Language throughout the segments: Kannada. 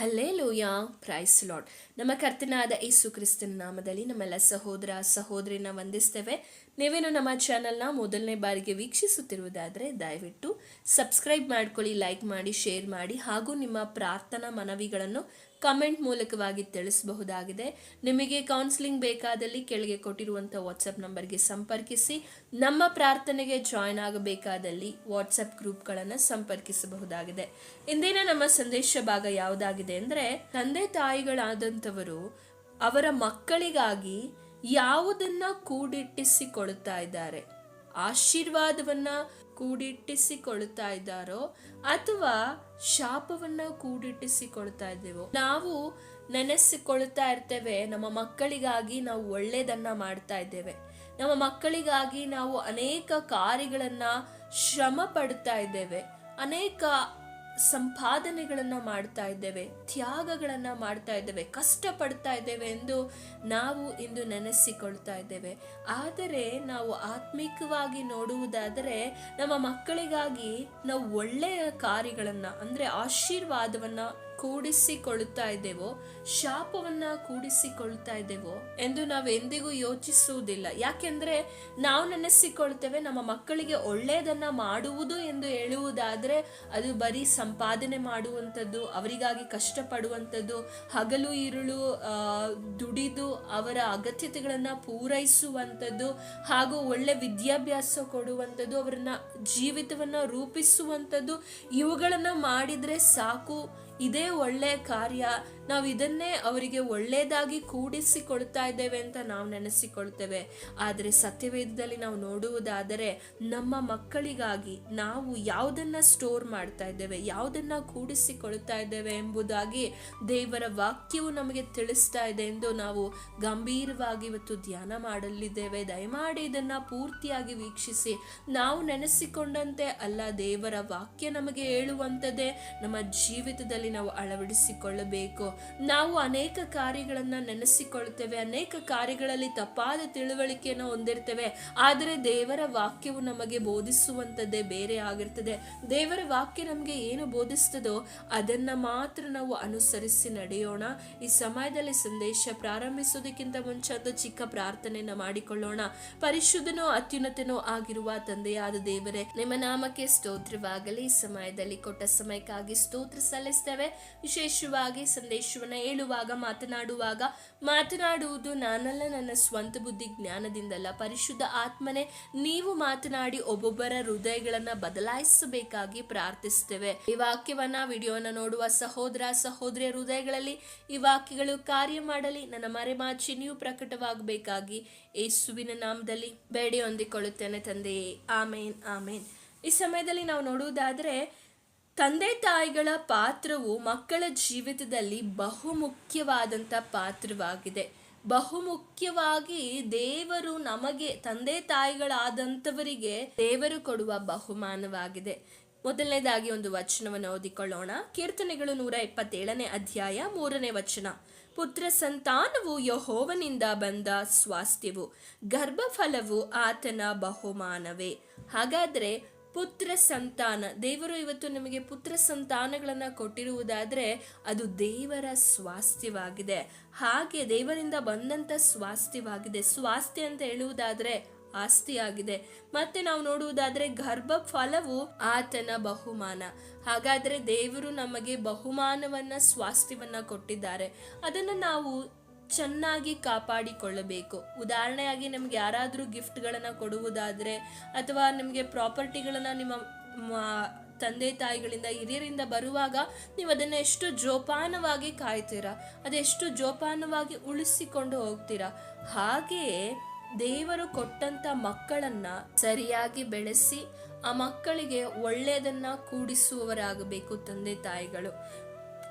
ಹಲ್ಲೇಲೂಯ ಪ್ರೈಸ್ ಲಾಡ್ ನಮ್ಮ ಕರ್ತನಾದ ಯೇಸು ಕ್ರಿಸ್ತನ ನಾಮದಲ್ಲಿ ನಮ್ಮೆಲ್ಲ ಸಹೋದರ, ಸಹೋದರಿನ ವಂದಿಸ್ತೇವೆ. ನೀವೇನು ನಮ್ಮ ಚಾನಲ್ನ ಮೊದಲನೇ ಬಾರಿಗೆ ವೀಕ್ಷಿಸುತ್ತಿರುವುದಾದರೆ ದಯವಿಟ್ಟು ಸಬ್ಸ್ಕ್ರೈಬ್ ಮಾಡ್ಕೊಳ್ಳಿ ಲೈಕ್ ಮಾಡಿ ಶೇರ್ ಮಾಡಿ, ಹಾಗೂ ನಿಮ್ಮ ಪ್ರಾರ್ಥನಾ ಮನವಿಗಳನ್ನು ಕಮೆಂಟ್ ಮೂಲಕವಾಗಿ ತಿಳಿಸಬಹುದಾಗಿದೆ. ನಿಮಗೆ ಕೌನ್ಸಿಲಿಂಗ್ ಬೇಕಾದಲ್ಲಿ ಕೆಳಗೆ ಕೊಟ್ಟಿರುವಂಥ ವಾಟ್ಸಪ್ ನಂಬರ್ಗೆ ಸಂಪರ್ಕಿಸಿ. ನಮ್ಮ ಪ್ರಾರ್ಥನೆಗೆ ಜಾಯ್ನ್ ಆಗಬೇಕಾದಲ್ಲಿ ವಾಟ್ಸಪ್ ಗ್ರೂಪ್ಗಳನ್ನು ಸಂಪರ್ಕಿಸಬಹುದಾಗಿದೆ. ಇಂದಿನ ನಮ್ಮ ಸಂದೇಶ ಭಾಗ ಯಾವುದಾಗಿದೆ ಅಂದರೆ, ತಂದೆ ತಾಯಿಗಳಾದಂಥವರು ಅವರ ಮಕ್ಕಳಿಗಾಗಿ ಯಾವುದನ್ನ ಕೂಡಿಟ್ಟಿಸಿಕೊಳ್ತಾ ಇದ್ದಾರೆ. ಆಶೀರ್ವಾದವನ್ನ ಕೂಡಿಟ್ಟಿಸಿಕೊಳ್ತಾ ಇದ್ದಾರೋ ಅಥವಾ ಶಾಪವನ್ನ ಕೂಡಿಟ್ಟಿಸಿಕೊಳ್ತಾ ಇದ್ದೇವೋ? ನಾವು ನೆನೆಸಿಕೊಳ್ತಾ ಇರ್ತೇವೆ. ನಮ್ಮ ಮಕ್ಕಳಿಗಾಗಿ ನಾವು ಒಳ್ಳೇದನ್ನ ಮಾಡ್ತಾ ಇದ್ದೇವೆ. ನಮ್ಮ ಮಕ್ಕಳಿಗಾಗಿ ನಾವು ಅನೇಕ ಕಾರ್ಯಗಳನ್ನ ಶ್ರಮ ಪಡ್ತಾ ಇದ್ದೇವೆ. ಅನೇಕ ಸಂಪಾದನೆಗಳನ್ನ ಮಾಡ್ತಾ ಇದ್ದೇವೆ, ತ್ಯಾಗಗಳನ್ನು ಮಾಡ್ತಾ ಇದ್ದೇವೆ, ಕಷ್ಟಪಡ್ತಾ ಇದ್ದೇವೆ ಎಂದು ನಾವು ಇಂದು ನೆನೆಸಿಕೊಳ್ತಾ ಇದ್ದೇವೆ. ಆದರೆ ನಾವು ಆತ್ಮಿಕವಾಗಿ ನೋಡುವುದಾದರೆ ನಮ್ಮ ಮಕ್ಕಳಿಗಾಗಿ ನಾವು ಒಳ್ಳೆಯ ಕಾರ್ಯಗಳನ್ನು, ಅಂದ್ರೆ ಆಶೀರ್ವಾದವನ್ನ ಕೂಡಿಸಿಕೊಳ್ಳುತ್ತಾ ಇದ್ದೇವೋ, ಶಾಪವನ್ನ ಕೂಡಿಸಿಕೊಳ್ತಾ ಇದ್ದೇವೋ ಎಂದು ನಾವು ಎಂದಿಗೂ ಯೋಚಿಸುವುದಿಲ್ಲ. ಯಾಕೆಂದ್ರೆ ನಾವು ನೆನೆಸಿಕೊಳ್ತೇವೆ, ನಮ್ಮ ಮಕ್ಕಳಿಗೆ ಒಳ್ಳೆಯದನ್ನ ಮಾಡುವುದು ಎಂದು ಹೇಳುವುದಾದ್ರೆ ಅದು ಬರೀ ಸಂಪಾದನೆ ಮಾಡುವಂಥದ್ದು, ಅವರಿಗಾಗಿ ಕಷ್ಟಪಡುವಂಥದ್ದು, ಹಗಲು ಇರುಳು ದುಡಿದು ಅವರ ಅಗತ್ಯತೆಗಳನ್ನ ಪೂರೈಸುವಂಥದ್ದು, ಹಾಗೂ ಒಳ್ಳೆ ವಿದ್ಯಾಭ್ಯಾಸ ಕೊಡುವಂಥದ್ದು, ಅವರನ್ನ ಜೀವಿತವನ್ನ ರೂಪಿಸುವಂಥದ್ದು, ಇವುಗಳನ್ನ ಮಾಡಿದ್ರೆ ಸಾಕು ಇದೇ ಒಳ್ಳೆಯ ಕಾರ್ಯ ನಾವು ಇದನ್ನೇ ಅವರಿಗೆ ಒಳ್ಳೆಯದಾಗಿ ಕೂಡಿಸಿಕೊಳ್ತಾ ಇದ್ದೇವೆ ಅಂತ ನಾವು ನೆನೆಸಿಕೊಳ್ತೇವೆ. ಆದರೆ ಸತ್ಯವೇದದಲ್ಲಿ ನಾವು ನೋಡುವುದಾದರೆ ನಮ್ಮ ಮಕ್ಕಳಿಗಾಗಿ ನಾವು ಯಾವುದನ್ನ ಸ್ಟೋರ್ ಮಾಡ್ತಾ ಇದ್ದೇವೆ, ಯಾವುದನ್ನ ಕೂಡಿಸಿಕೊಳ್ತಾ ಇದ್ದೇವೆ ಎಂಬುದಾಗಿ ದೇವರ ವಾಕ್ಯವು ನಮಗೆ ತಿಳಿಸ್ತಾ ಇದೆ ಎಂದು ನಾವು ಗಂಭೀರವಾಗಿ ಇವತ್ತು ಧ್ಯಾನ ಮಾಡಲಿದ್ದೇವೆ. ದಯಮಾಡಿ ಇದನ್ನ ಪೂರ್ತಿಯಾಗಿ ವೀಕ್ಷಿಸಿ. ನಾವು ನೆನೆಸಿಕೊಂಡಂತೆ ಅಲ್ಲ, ದೇವರ ವಾಕ್ಯ ನಮಗೆ ಹೇಳುವಂಥದ್ದೇ ನಮ್ಮ ಜೀವಿತದಲ್ಲಿ ನಾವು ಅಳವಡಿಸಿಕೊಳ್ಳಬೇಕು. ನಾವು ಅನೇಕ ಕಾರ್ಯಗಳನ್ನ ನೆನೆಸಿಕೊಳ್ತೇವೆ ಅನೇಕ ಕಾರ್ಯಗಳಲ್ಲಿ ತಪ್ಪಾದ ತಿಳುವಳಿಕೆಯನ್ನು ಹೊಂದಿರ್ತೇವೆ. ಆದರೆ ದೇವರ ವಾಕ್ಯವು ನಮಗೆ ಬೋಧಿಸುವಂಥದ್ದೇ ಬೇರೆ ಆಗಿರ್ತದೆ. ದೇವರ ವಾಕ್ಯ ನಮಗೆ ಏನು ಬೋಧಿಸ್ತದೋ ಅದನ್ನ ಮಾತ್ರ ನಾವು ಅನುಸರಿಸಿ ನಡೆಯೋಣ. ಈ ಸಮಯದಲ್ಲಿ ಸಂದೇಶ ಪ್ರಾರಂಭಿಸೋದಕ್ಕಿಂತ ಮುಂಚೆ ಅದು ಚಿಕ್ಕ ಪ್ರಾರ್ಥನೆಯನ್ನು ಮಾಡಿಕೊಳ್ಳೋಣ. ಪರಿಶುದ್ಧನೋ ಅತ್ಯುನ್ನತನೋ ಆಗಿರುವ ತಂದೆಯಾದ ದೇವರೇ, ನಿಮ್ಮ ನಾಮಕ್ಕೆ ಸ್ತೋತ್ರವಾಗಲಿ. ಈ ಸಮಯದಲ್ಲಿ ಕೊಟ್ಟ ಸಮಯಕ್ಕಾಗಿ ಸ್ತೋತ್ರ ಸಲ್ಲಿಸ್ತೇವೆ. ವಿಶೇಷವಾಗಿ ಸಂದೇಶವನ್ನ ಹೇಳುವಾಗ, ಮಾತನಾಡುವಾಗ, ಮಾತನಾಡುವುದು ನಾನಲ್ಲ, ನನ್ನ ಸ್ವಂತ ಬುದ್ಧಿ ಜ್ಞಾನದಿಂದಲ್ಲ. ಪರಿಶುದ್ಧ ಆತ್ಮನೇ, ನೀವು ಮಾತನಾಡಿ ಒಬ್ಬೊಬ್ಬರ ಹೃದಯಗಳನ್ನ ಬದಲಾಯಿಸಬೇಕಾಗಿ ಪ್ರಾರ್ಥಿಸ್ತೇವೆ ಈ ವಾಕ್ಯವನ್ನ, ವಿಡಿಯೋನ ನೋಡುವ ಸಹೋದರ, ಸಹೋದರಿಯ ಹೃದಯಗಳಲ್ಲಿ ಈ ವಾಕ್ಯಗಳು ಕಾರ್ಯ ಮಾಡಲಿ. ನನ್ನ ಮರೆಮಾಚಿ ನೀವು ಪ್ರಕಟವಾಗಬೇಕಾಗಿ ಯೇಸುವಿನ ನಾಮದಲ್ಲಿ ಬೇಡಿ ಹೊಂದಿಕೊಳ್ಳುತ್ತೇನೆ ತಂದೆಯೇ. ಆಮೇನ್ ಆಮೇನ್. ಈ ಸಮಯದಲ್ಲಿ ನಾವು ನೋಡುವುದಾದ್ರೆ ತಂದೆ ತಾಯಿಗಳ ಪಾತ್ರವು ಮಕ್ಕಳ ಜೀವಿತದಲ್ಲಿ ಬಹುಮುಖ್ಯವಾದಂಥ ಪಾತ್ರವಾಗಿದೆ. ಬಹುಮುಖ್ಯವಾಗಿ ದೇವರು ನಮಗೆ ತಂದೆ ತಾಯಿಗಳಾದಂಥವರಿಗೆ ದೇವರು ಕೊಡುವ ಬಹುಮಾನವಾಗಿದೆ. ಮೊದಲನೇದಾಗಿ ಒಂದು ವಚನವನ್ನು ಓದಿಕೊಳ್ಳೋಣ. ಕೀರ್ತನೆಗಳು ನೂರ ಇಪ್ಪತ್ತೇಳನೇ ಅಧ್ಯಾಯ ಮೂರನೇ ವಚನ. ಪುತ್ರ ಸಂತಾನವು ಯಹೋವನಿಂದ ಬಂದ ಸ್ವಾಸ್ಥ್ಯವು, ಗರ್ಭಫಲವು ಆತನ ಬಹುಮಾನವೇ. ಹಾಗಾದ್ರೆ ಪುತ್ರ ಸಂತಾನ. ದೇವರು ಇವತ್ತು ನಮಗೆ ಪುತ್ರ ಸಂತಾನಗಳನ್ನು ಕೊಟ್ಟಿರುವುದಾದರೆ ಅದು ದೇವರ ಸ್ವಾಸ್ಥ್ಯವಾಗಿದೆ. ಹಾಗೆ ದೇವರಿಂದ ಬಂದಂಥ ಸ್ವಾಸ್ಥ್ಯವಾಗಿದೆ. ಸ್ವಾಸ್ಥ್ಯ ಅಂತ ಹೇಳುವುದಾದರೆ ಆಸ್ತಿಯಾಗಿದೆ. ಮತ್ತೆ ನಾವು ನೋಡುವುದಾದರೆ ಗರ್ಭ ಫಲವು ಆತನ ಬಹುಮಾನ. ಹಾಗಾದ್ರೆ ದೇವರು ನಮಗೆ ಬಹುಮಾನವನ್ನ, ಸ್ವಾಸ್ಥ್ಯವನ್ನ ಕೊಟ್ಟಿದ್ದಾರೆ. ಅದನ್ನು ನಾವು ಚೆನ್ನಾಗಿ ಕಾಪಾಡಿಕೊಳ್ಳಬೇಕು. ಉದಾಹರಣೆಯಾಗಿ ನಿಮ್ಗೆ ಯಾರಾದರೂ ಗಿಫ್ಟ್ಗಳನ್ನು ಕೊಡುವುದಾದರೆ ಅಥವಾ ನಿಮಗೆ ಪ್ರಾಪರ್ಟಿಗಳನ್ನು ನಿಮ್ಮ ತಂದೆ ತಾಯಿಗಳಿಂದ, ಹಿರಿಯರಿಂದ ಬರುವಾಗ ನೀವು ಅದನ್ನು ಎಷ್ಟು ಜೋಪಾನವಾಗಿ ಕಾಯ್ತೀರಾ, ಅದೆಷ್ಟು ಜೋಪಾನವಾಗಿ ಉಳಿಸಿಕೊಂಡು ಹೋಗ್ತೀರಾ? ಹಾಗೆಯೇ ದೇವರು ಕೊಟ್ಟಂತ ಮಕ್ಕಳನ್ನ ಸರಿಯಾಗಿ ಬೆಳೆಸಿ ಆ ಮಕ್ಕಳಿಗೆ ಒಳ್ಳೆಯದನ್ನ ಕೂಡಿಸುವವರಾಗಬೇಕು ತಂದೆ ತಾಯಿಗಳು.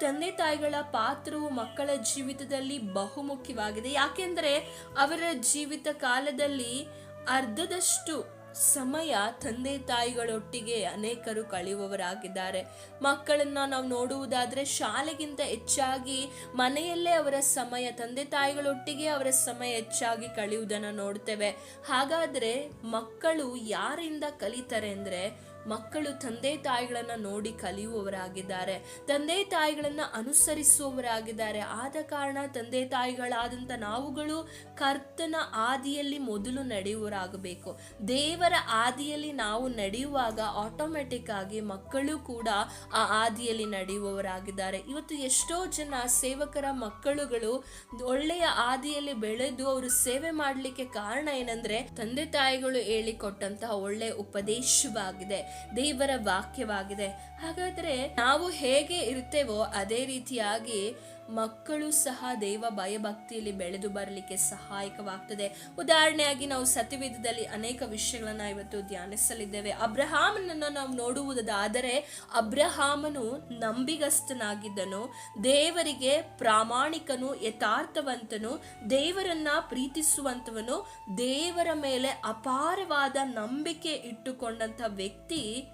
ತಂದೆ ತಾಯಿಗಳ ಪಾತ್ರವು ಮಕ್ಕಳ ಜೀವಿತದಲ್ಲಿ ಬಹುಮುಖ್ಯವಾಗಿದೆ. ಯಾಕೆಂದರೆ ಅವರ ಜೀವಿತ ಕಾಲದಲ್ಲಿ ಅರ್ಧದಷ್ಟು ಸಮಯ ತಂದೆ ತಾಯಿಗಳೊಟ್ಟಿಗೆ ಅನೇಕರು ಕಳೆಯುವವರಾಗಿದ್ದಾರೆ. ಮಕ್ಕಳನ್ನ ನಾವು ನೋಡುವುದಾದ್ರೆ ಶಾಲೆಗಿಂತ ಹೆಚ್ಚಾಗಿ ಮನೆಯಲ್ಲೇ ಅವರ ಸಮಯ, ತಂದೆ ತಾಯಿಗಳೊಟ್ಟಿಗೆ ಅವರ ಸಮಯ ಹೆಚ್ಚಾಗಿ ಕಳೆಯುವುದನ್ನು ನೋಡ್ತೇವೆ. ಹಾಗಾದ್ರೆ ಮಕ್ಕಳು ಯಾರಿಂದ ಕಲಿತಾರೆ ಅಂದ್ರೆ ಮಕ್ಕಳು ತಂದೆ ತಾಯಿಗಳನ್ನು ನೋಡಿ ಕಲಿಯುವವರಾಗಿದ್ದಾರೆ. ತಂದೆ ತಾಯಿಗಳನ್ನು ಅನುಸರಿಸುವವರಾಗಿದ್ದಾರೆ. ಆದ ಕಾರಣ ತಂದೆ ತಾಯಿಗಳಾದಂಥ ನಾವುಗಳು ಕರ್ತನ ಆದಿಯಲ್ಲಿ ಮೊದಲು ನಡೆಯುವರಾಗಬೇಕು ದೇವರ ಆದಿಯಲ್ಲಿ ನಾವು ನಡೆಯುವಾಗ ಆಟೋಮೆಟಿಕ್ ಆಗಿ ಮಕ್ಕಳು ಕೂಡ ಆ ಆದಿಯಲ್ಲಿ ನಡೆಯುವವರಾಗಿದ್ದಾರೆ. ಇವತ್ತು ಎಷ್ಟೋ ಜನ ಸೇವಕರ ಮಕ್ಕಳುಗಳು ಒಳ್ಳೆಯ ಆದಿಯಲ್ಲಿ ಬೆಳೆದು ಅವರು ಸೇವೆ ಮಾಡಲಿಕ್ಕೆ ಕಾರಣ ಏನಂದ್ರೆ ತಂದೆ ತಾಯಿಗಳು ಹೇಳಿಕೊಟ್ಟಂತಹ ಒಳ್ಳೆಯ ಉಪದೇಶವಾಗಿದೆ. ದೇವರ ವಾಕ್ಯವಾಗಿದೆ. ಹಾಗಾದ್ರೆ ನಾವು ಹೇಗೆ ಇರ್ತೇವೋ ಅದೇ ರೀತಿಯಾಗಿ ಮಕ್ಕಳು ಸಹ ದೇವ ಭಯಭಕ್ತಿಯಲ್ಲಿ ಬೆಳೆದು ಬರಲಿಕ್ಕೆ ಸಹಾಯಕವಾಗ್ತದೆ. ಉದಾಹರಣೆಯಾಗಿ ನಾವು ಸತಿವಿಧದಲ್ಲಿ ಅನೇಕ ವಿಷಯಗಳನ್ನ ಇವತ್ತು ಧ್ಯಾನಿಸಲಿದ್ದೇವೆ. ಅಬ್ರಹಾಮನನ್ನು ನಾವು ನೋಡುವುದಾದರೆ, ಅಬ್ರಹಾಮನು ನಂಬಿಗಸ್ತನಾಗಿದ್ದನು, ದೇವರಿಗೆ ಪ್ರಾಮಾಣಿಕನು, ಯಥಾರ್ಥವಂತನು, ದೇವರನ್ನ ಪ್ರೀತಿಸುವಂತವನು, ದೇವರ ಮೇಲೆ ಅಪಾರವಾದ ನಂಬಿಕೆ ಇಟ್ಟುಕೊಂಡಂತ ವ್ಯಕ್ತಿ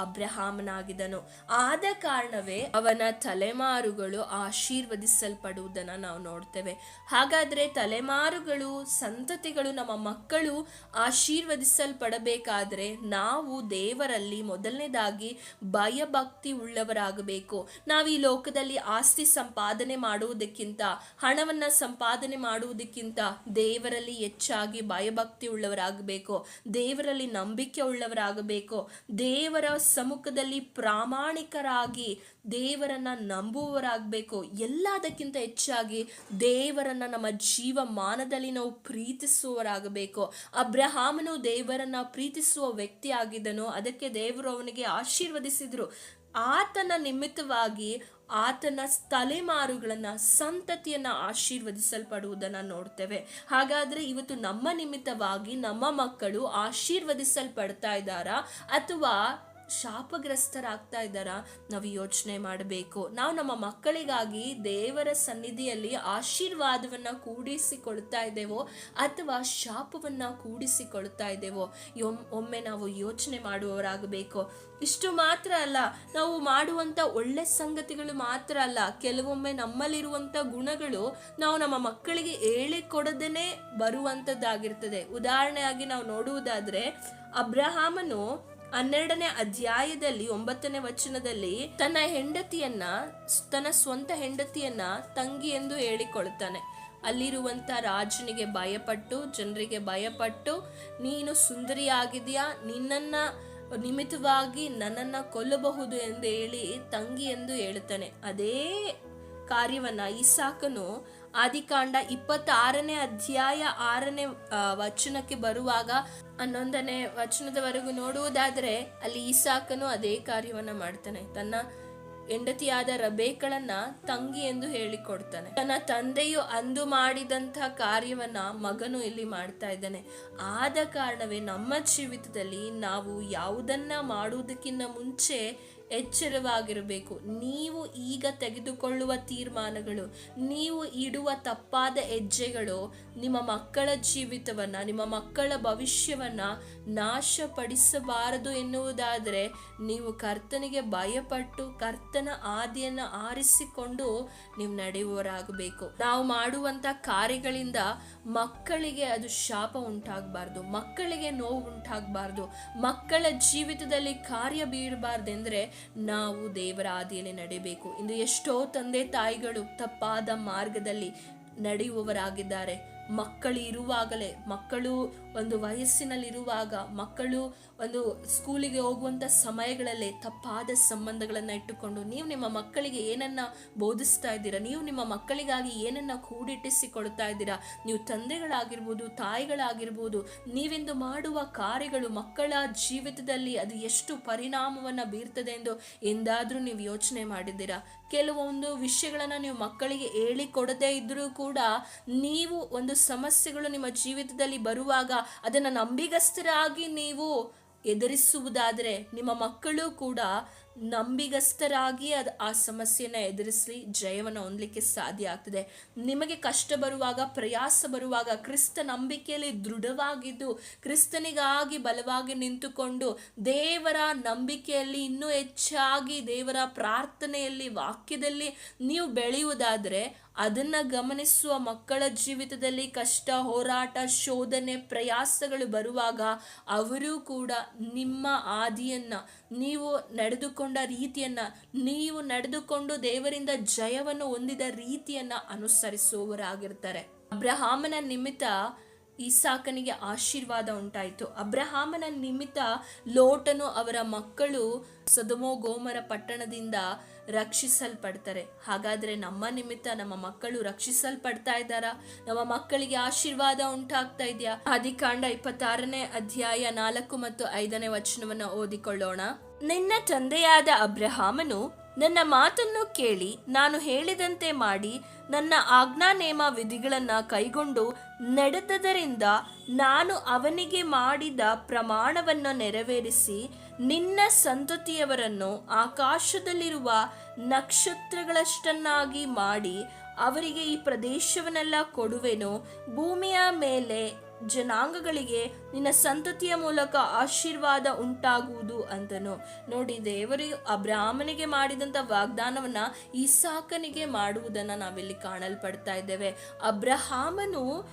ಅಬ್ರಹಾಮನಾಗಿದ್ದನು. ಆದ ಕಾರಣವೇ ಅವನ ತಲೆಮಾರುಗಳು ಆಶೀರ್ವದಿಸಲ್ಪಡುವುದನ್ನ ನಾವು ನೋಡ್ತೇವೆ. ಹಾಗಾದ್ರೆ ತಲೆಮಾರುಗಳು, ಸಂತತಿಗಳು, ನಮ್ಮ ಮಕ್ಕಳು ಆಶೀರ್ವದಿಸಲ್ಪಡಬೇಕಾದ್ರೆ ನಾವು ದೇವರಲ್ಲಿ ಮೊದಲನೇದಾಗಿ ಭಯಭಕ್ತಿ ಉಳ್ಳವರಾಗಬೇಕು ನಾವು ಈ ಲೋಕದಲ್ಲಿ ಆಸ್ತಿ ಸಂಪಾದನೆ ಮಾಡುವುದಕ್ಕಿಂತ, ಹಣವನ್ನ ಸಂಪಾದನೆ ಮಾಡುವುದಕ್ಕಿಂತ ದೇವರಲ್ಲಿ ಹೆಚ್ಚಾಗಿ ಭಯಭಕ್ತಿ ಉಳ್ಳವರಾಗಬೇಕು ದೇವರಲ್ಲಿ ನಂಬಿಕೆ ಉಳ್ಳವರಾಗಬೇಕು ದೇವರ ಸಮ್ಮುಖದಲ್ಲಿ ಪ್ರಾಮಾಣಿಕರಾಗಿ ದೇವರನ್ನ ನಂಬುವವರಾಗಬೇಕು. ಎಲ್ಲದಕ್ಕಿಂತ ಹೆಚ್ಚಾಗಿ ದೇವರನ್ನ ನಮ್ಮ ಜೀವಮಾನದಲ್ಲಿ ನಾವು ಪ್ರೀತಿಸುವವರಾಗಬೇಕು. ಅಬ್ರಹಾಮನು ದೇವರನ್ನ ಪ್ರೀತಿಸುವ ವ್ಯಕ್ತಿ ಆಗಿದ್ದನು. ಅದಕ್ಕೆ ದೇವರು ಅವನಿಗೆ ಆಶೀರ್ವದಿಸಿದ್ರು. ಆತನ ನಿಮಿತ್ತವಾಗಿ ಆತನ ತಲೆಮಾರುಗಳನ್ನ, ಸಂತತಿಯನ್ನ ಆಶೀರ್ವದಿಸಲ್ಪಡುವುದನ್ನ ನೋಡ್ತೇವೆ. ಹಾಗಾದ್ರೆ ಇವತ್ತು ನಮ್ಮ ನಿಮಿತ್ತವಾಗಿ ನಮ್ಮ ಮಕ್ಕಳು ಆಶೀರ್ವದಿಸಲ್ಪಡ್ತಾ ಇದ್ದಾರಾ? ಅಥವಾ ಶಾಪಗ್ರಸ್ತರಾಗ್ತಾ ಇದ್ದಾರ? ನಾವು ಯೋಚನೆ ಮಾಡಬೇಕು. ನಾವು ನಮ್ಮ ಮಕ್ಕಳಿಗಾಗಿ ದೇವರ ಸನ್ನಿಧಿಯಲ್ಲಿ ಆಶೀರ್ವಾದವನ್ನ ಕೂಡಿಸಿಕೊಳ್ತಾ ಇದ್ದೇವೋ, ಅಥವಾ ಶಾಪವನ್ನ ಕೂಡಿಸಿಕೊಳ್ತಾ ಇದ್ದೇವೋ ಒಮ್- ಒಮ್ಮೆ ನಾವು ಯೋಚನೆ ಮಾಡುವವರಾಗಬೇಕು. ಇಷ್ಟು ಮಾತ್ರ ಅಲ್ಲ, ನಾವು ಮಾಡುವಂತ ಒಳ್ಳೆ ಸಂಗತಿಗಳು ಮಾತ್ರ ಅಲ್ಲ, ಕೆಲವೊಮ್ಮೆ ನಮ್ಮಲ್ಲಿರುವಂತ ಗುಣಗಳು ನಾವು ನಮ್ಮ ಮಕ್ಕಳಿಗೆ ಹೇಳಿಕೊಡದೇನೆ ಬರುವಂಥದ್ದಾಗಿರ್ತದೆ ಉದಾಹರಣೆಯಾಗಿ ನಾವು ನೋಡುವುದಾದರೆ, ಅಬ್ರಹಾಮನು ಹನ್ನೆರಡನೇ ಅಧ್ಯಾಯದಲ್ಲಿ ಒಂಬತ್ತನೇ ವಚನದಲ್ಲಿ ತನ್ನ ಹೆಂಡತಿಯನ್ನ, ತನ್ನ ಸ್ವಂತ ಹೆಂಡತಿಯನ್ನ ತಂಗಿ ಎಂದು ಹೇಳಿಕೊಳ್ತಾನೆ. ಅಲ್ಲಿರುವಂತ ರಾಜನಿಗೆ ಭಯಪಟ್ಟು, ಜನರಿಗೆ ಭಯಪಟ್ಟು, ನೀನು ಸುಂದರಿಯಾಗಿದೆಯಾ? ನಿನ್ನನ್ನು ನಿಮಿತ್ತವಾಗಿ ನನ್ನನ್ನ ಕೊಲ್ಲಬಹುದು ಎಂದು ಹೇಳಿ ತಂಗಿ ಎಂದು ಹೇಳ್ತಾನೆ. ಅದೇ ಕಾರ್ಯವನ್ನ ಇಸಾಕನು ಆದಿಕಾಂಡ ಇಪ್ಪತ್ತಾರನೇ ಅಧ್ಯಾಯ ಆರನೇ ವಚನಕ್ಕೆ ಬರುವಾಗ ಹನ್ನೊಂದನೇ ವಚನದವರೆಗೂ ನೋಡುವುದಾದರೆ ಅಲ್ಲಿ ಇಸಾಕನು ಅದೇ ಕಾರ್ಯವನ್ನ ಮಾಡ್ತಾನೆ. ತನ್ನ ಹೆಂಡತಿಯಾದ ರಬೇಕಳನ್ನ ತಂಗಿ ಎಂದು ಹೇಳಿಕೊಡ್ತಾನೆ. ತನ್ನ ತಂದೆಯು ಅಂದು ಮಾಡಿದಂತಹ ಕಾರ್ಯವನ್ನ ಮಗನು ಇಲ್ಲಿ ಮಾಡ್ತಾ ಇದ್ದಾನೆ. ಆದ ಕಾರಣವೇ ನಮ್ಮ ಜೀವಿತದಲ್ಲಿ ನಾವು ಯಾವುದನ್ನ ಮಾಡುವುದಕ್ಕಿಂತ ಮುಂಚೆ ಎಚ್ಚರವಾಗಿರಬೇಕು. ನೀವು ಈಗ ತೆಗೆದುಕೊಳ್ಳುವ ತೀರ್ಮಾನಗಳು, ನೀವು ಇಡುವ ತಪ್ಪಾದ ಹೆಜ್ಜೆಗಳು ನಿಮ್ಮ ಮಕ್ಕಳ ಜೀವಿತವನ್ನು, ನಿಮ್ಮ ಮಕ್ಕಳ ಭವಿಷ್ಯವನ್ನು ನಾಶಪಡಿಸಬಾರದು ಎನ್ನುವುದಾದರೆ ನೀವು ಕರ್ತನಿಗೆ ಭಯಪಟ್ಟು ಕರ್ತನ ಆದಿಯನ್ನು ಆರಿಸಿಕೊಂಡು ನೀವು ನಡೆಯುವವರಾಗಬೇಕು. ನಾವು ಮಾಡುವಂಥ ಕಾರ್ಯಗಳಿಂದ ಮಕ್ಕಳಿಗೆ ಅದು ಶಾಪ ಉಂಟಾಗಬಾರ್ದು, ಮಕ್ಕಳಿಗೆ ನೋವು ಉಂಟಾಗಬಾರ್ದು, ಮಕ್ಕಳ ಜೀವಿತದಲ್ಲಿ ಕಾರ್ಯ ಬೀಳಬಾರ್ದೆಂದ್ರೆ ನಾವು ದೇವರ ಆದಿಯಲ್ಲಿ ನಡೆಯಬೇಕು ಇಂದು ಎಷ್ಟೋ ತಂದೆ ತಾಯಿಗಳು ತಪ್ಪಾದ ಮಾರ್ಗದಲ್ಲಿ ನಡೆಯುವವರಾಗಿದ್ದಾರೆ. ಮಕ್ಕಳು ಇರುವಾಗಲೇ ಮಕ್ಕಳು ಒಂದು ವಯಸ್ಸಿನಲ್ಲಿರುವಾಗ ಮಕ್ಕಳು ಒಂದು ಸ್ಕೂಲಿಗೆ ಹೋಗುವಂಥ ಸಮಯಗಳಲ್ಲೇ ತಪ್ಪಾದ ಸಂಬಂಧಗಳನ್ನು ಇಟ್ಟುಕೊಂಡು, ನೀವು ನಿಮ್ಮ ಮಕ್ಕಳಿಗೆ ಏನನ್ನ ಬೋಧಿಸ್ತಾ ಇದ್ದೀರಾ, ನೀವು ನಿಮ್ಮ ಮಕ್ಕಳಿಗಾಗಿ ಏನನ್ನ ಕೂಡಿಟ್ಟಿಸಿಕೊಳ್ತಾ ಇದ್ದೀರಾ, ನೀವು ತಂದೆಗಳಾಗಿರ್ಬೋದು, ತಾಯಿಗಳಾಗಿರ್ಬೋದು, ನೀವೆಂದು ಮಾಡುವ ಕಾರ್ಯಗಳು ಮಕ್ಕಳ ಜೀವಿತದಲ್ಲಿ ಅದು ಎಷ್ಟು ಪರಿಣಾಮವನ್ನು ಬೀರ್ತದೆ ಎಂದು ಎಂದಾದರೂ ನೀವು ಯೋಚನೆ ಮಾಡಿದ್ದೀರಾ? ಕೆಲವೊಂದು ವಿಷಯಗಳನ್ನು ನೀವು ಮಕ್ಕಳಿಗೆ ಹೇಳಿಕೊಡದೇ ಇದ್ದರೂ ಕೂಡ ನೀವು ಒಂದು ಸಮಸ್ಯೆಗಳು ನಿಮ್ಮ ಜೀವಿತದಲ್ಲಿ ಬರುವಾಗ ಅದನ್ನು ನಂಬಿಗಸ್ತರಾಗಿ ನೀವು ಎದುರಿಸುವುದಾದರೆ ನಿಮ್ಮ ಮಕ್ಕಳು ಕೂಡ ನಂಬಿಗಸ್ತರಾಗಿ ಅದು ಆ ಸಮಸ್ಯೆಯನ್ನು ಎದುರಿಸಲಿ, ಜಯವನ್ನು ಹೊಂದಲಿಕ್ಕೆ ಸಾಧ್ಯ ಆಗ್ತದೆ. ನಿಮಗೆ ಕಷ್ಟ ಬರುವಾಗ, ಪ್ರಯಾಸ ಬರುವಾಗ ಕ್ರಿಸ್ತ ನಂಬಿಕೆಯಲ್ಲಿ ದೃಢವಾಗಿದ್ದು, ಕ್ರಿಸ್ತನಿಗಾಗಿ ಬಲವಾಗಿ ನಿಂತುಕೊಂಡು ದೇವರ ನಂಬಿಕೆಯಲ್ಲಿ ಇನ್ನೂ ಹೆಚ್ಚಾಗಿ ದೇವರ ಪ್ರಾರ್ಥನೆಯಲ್ಲಿ, ವಾಕ್ಯದಲ್ಲಿ ನೀವು ಬೆಳೆಯುವುದಾದರೆ ಅದನ್ನ ಗಮನಿಸುವ ಮಕ್ಕಳ ಜೀವಿತದಲ್ಲಿ ಕಷ್ಟ, ಹೋರಾಟ, ಶೋಧನೆ, ಪ್ರಯಾಸಗಳು ಬರುವಾಗ ಅವರು ಕೂಡ ನಿಮ್ಮ ಆದಿಯನ್ನ, ನೀವು ನಡೆದುಕೊಂಡ ರೀತಿಯನ್ನ, ನೀವು ನಡೆದುಕೊಂಡು ದೇವರಿಂದ ಜಯವನ್ನು ಹೊಂದಿದ ರೀತಿಯನ್ನ ಅನುಸರಿಸುವವರಾಗಿರ್ತಾರೆ. ಅಬ್ರಹಾಮನ ನಿಮಿತ್ತ ಇಸಾಕನಿಗೆ ಆಶೀರ್ವಾದ ಉಂಟಾಯಿತು. ಅಬ್ರಹಾಮನ ನಿಮಿತ್ತ ಲೋಟನು ಅವರ ಮಕ್ಕಳು ಸದಮೋ ಗೋಮರ ಪಟ್ಟಣದಿಂದ ರಕ್ಷಿಸಲ್ಪಡ್ತಾರೆ. ಹಾಗಾದ್ರೆ ನಮ್ಮ ನಿಮಿತ್ತ ನಮ್ಮ ಮಕ್ಕಳು ರಕ್ಷಿಸಲ್ಪಡ್ತಾ ಇದ್ದಾರಾ? ನಮ್ಮ ಮಕ್ಕಳಿಗೆ ಆಶೀರ್ವಾದ ಉಂಟಾಗ್ತಾ ಇದೆಯಾ? ಆದಿಕಾಂಡ ಇಪ್ಪತ್ತಾರನೇ ಅಧ್ಯಾಯ ನಾಲ್ಕು ಮತ್ತು ಐದನೇ ವಚನವನ್ನ ಓದಿಕೊಳ್ಳೋಣ. ನಿನ್ನ ತಂದೆಯಾದ ಅಬ್ರಹಾಮನು ನನ್ನ ಮಾತನ್ನು ಕೇಳಿ ನಾನು ಹೇಳಿದಂತೆ ಮಾಡಿ ನನ್ನ ಆಜ್ಞಾ ನೇಮ ವಿಧಿಗಳನ್ನ ಕೈಗೊಂಡು ನಡೆದದರಿಂದ ನಾನು ಅವನಿಗೆ ಮಾಡಿದ ಪ್ರಮಾಣವನ್ನು ನೆರವೇರಿಸಿ ನಿನ್ನ ಸಂತತಿಯವರನ್ನು ಆಕಾಶದಲ್ಲಿರುವ ನಕ್ಷತ್ರಗಳಷ್ಟನ್ನಾಗಿ ಮಾಡಿ ಅವರಿಗೆ ಈ ಪ್ರದೇಶವನ್ನೆಲ್ಲ ಕೊಡುವೆನು. ಭೂಮಿಯ ಮೇಲೆ ಜನಾಂಗಗಳಿಗೆ ನಿನ್ನ ಸಂತತಿಯ ಮೂಲಕ ಆಶೀರ್ವಾದ ಉಂಟಾಗುವುದು ಅಂತನು ನೋಡಿ, ದೇವರು ಅಬ್ರಾಹ್ಮನಿಗೆ ಮಾಡಿದಂಥ ವಾಗ್ದಾನವನ್ನ ಇಸಾಕನಿಗೆ ಮಾಡುವುದನ್ನು ನಾವಿಲ್ಲಿ ಕಾಣಲ್ಪಡ್ತಾ ಇದ್ದೇವೆ. ಅಬ್ರಹಾಮನು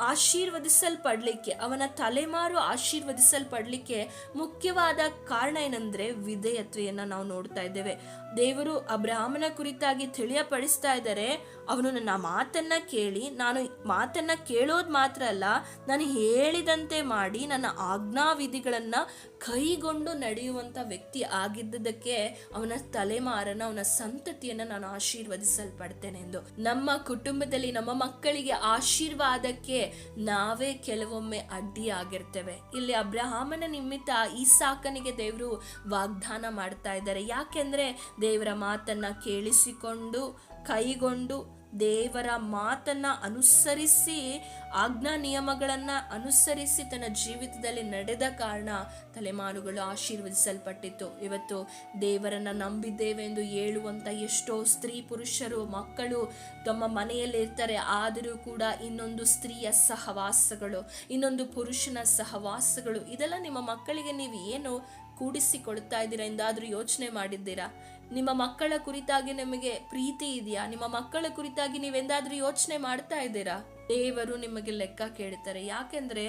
ಆಶೀರ್ವದಿಸಲ್ಪಡಲಿಕ್ಕೆ, ಅವನ ತಲೆಮಾರು ಆಶೀರ್ವದಿಸಲ್ಪಡಲಿಕ್ಕೆ ಮುಖ್ಯವಾದ ಕಾರಣ ಏನಂದರೆ ವಿಧೇಯತ್ವೆಯನ್ನು ನಾವು ನೋಡ್ತಾ ಇದ್ದೇವೆ. ದೇವರು ಅಬ್ರಾಹ್ಮನ ಕುರಿತಾಗಿ ತಿಳಿಯಪಡಿಸ್ತಾ ಇದ್ದಾರೆ. ಅವನು ನನ್ನ ಮಾತನ್ನ ಕೇಳಿ, ನಾನು ಮಾತನ್ನ ಕೇಳೋದು ಮಾತ್ರ ಅಲ್ಲ, ನಾನು ಹೇಳಿದಂತೆ ಮಾಡಿ ನನ್ನ ಆಜ್ಞಾ ವಿಧಿಗಳನ್ನ ಕೈಗೊಂಡು ನಡೆಯುವಂತ ವ್ಯಕ್ತಿ ಆಗಿದ್ದಕ್ಕೆ ಅವನ ತಲೆಮಾರನ ಅವನ ಸಂತತಿಯನ್ನ ನಾನು ಆಶೀರ್ವದಿಸಲ್ಪಡ್ತೇನೆ ಎಂದು. ನಮ್ಮ ಕುಟುಂಬದಲ್ಲಿ ನಮ್ಮ ಮಕ್ಕಳಿಗೆ ಆಶೀರ್ವಾದಕ್ಕೆ ನಾವೇ ಕೆಲವೊಮ್ಮೆ ಅಡ್ಡಿ ಆಗಿರ್ತೇವೆ ಇಲ್ಲಿ ಅಬ್ರಹಾಮನ ನಿಮಿತ್ತ ಈ ಸಾಕನಿಗೆ ದೇವರು ವಾಗ್ದಾನ ಮಾಡ್ತಾ ಇದ್ದಾರೆ. ಯಾಕೆಂದ್ರೆ ದೇವರ ಮಾತನ್ನ ಕೇಳಿಸಿಕೊಂಡು, ಕೈಗೊಂಡು ದೇವರ ಮಾತನ್ನ ಅನುಸರಿಸಿ, ಆಜ್ಞಾ ನಿಯಮಗಳನ್ನು ಅನುಸರಿಸಿ ತನ್ನ ಜೀವಿತದಲ್ಲಿ ನಡೆದ ಕಾರಣ ತಲೆಮಾರುಗಳು ಆಶೀರ್ವದಿಸಲ್ಪಟ್ಟಿತ್ತು. ಇವತ್ತು ದೇವರನ್ನ ನಂಬಿದ್ದೇವೆ ಎಂದು ಹೇಳುವಂತ ಎಷ್ಟೋ ಸ್ತ್ರೀ ಪುರುಷರು, ಮಕ್ಕಳು ತಮ್ಮ ಮನೆಯಲ್ಲಿ ಇರ್ತಾರೆ. ಆದರೂ ಕೂಡ ಇನ್ನೊಂದು ಸ್ತ್ರೀಯ ಸಹವಾಸಗಳು, ಇನ್ನೊಂದು ಪುರುಷನ ಸಹವಾಸಗಳು, ಇದೆಲ್ಲ ನಿಮ್ಮ ಮಕ್ಕಳಿಗೆ ನೀವು ಏನು ಕೂಡಿಸಿಕೊಳ್ತಾ ಇದ್ದೀರಾ? ಎಂದಾದ್ರೂ ಯೋಚನೆ ಮಾಡಿದ್ದೀರಾ? ನಿಮ್ಮ ಮಕ್ಕಳ ಕುರಿತಾಗಿ ನಿಮಗೆ ಪ್ರೀತಿ ಇದೆಯಾ? ನಿಮ್ಮ ಮಕ್ಕಳ ಕುರಿತಾಗಿ ನೀವೆಂದಾದ್ರೂ ಯೋಚನೆ ಮಾಡ್ತಾ ಇದ್ದೀರಾ? ದೇವರು ನಿಮಗೆ ಲೆಕ್ಕ ಕೇಳ್ತಾರೆ. ಯಾಕೆಂದ್ರೆ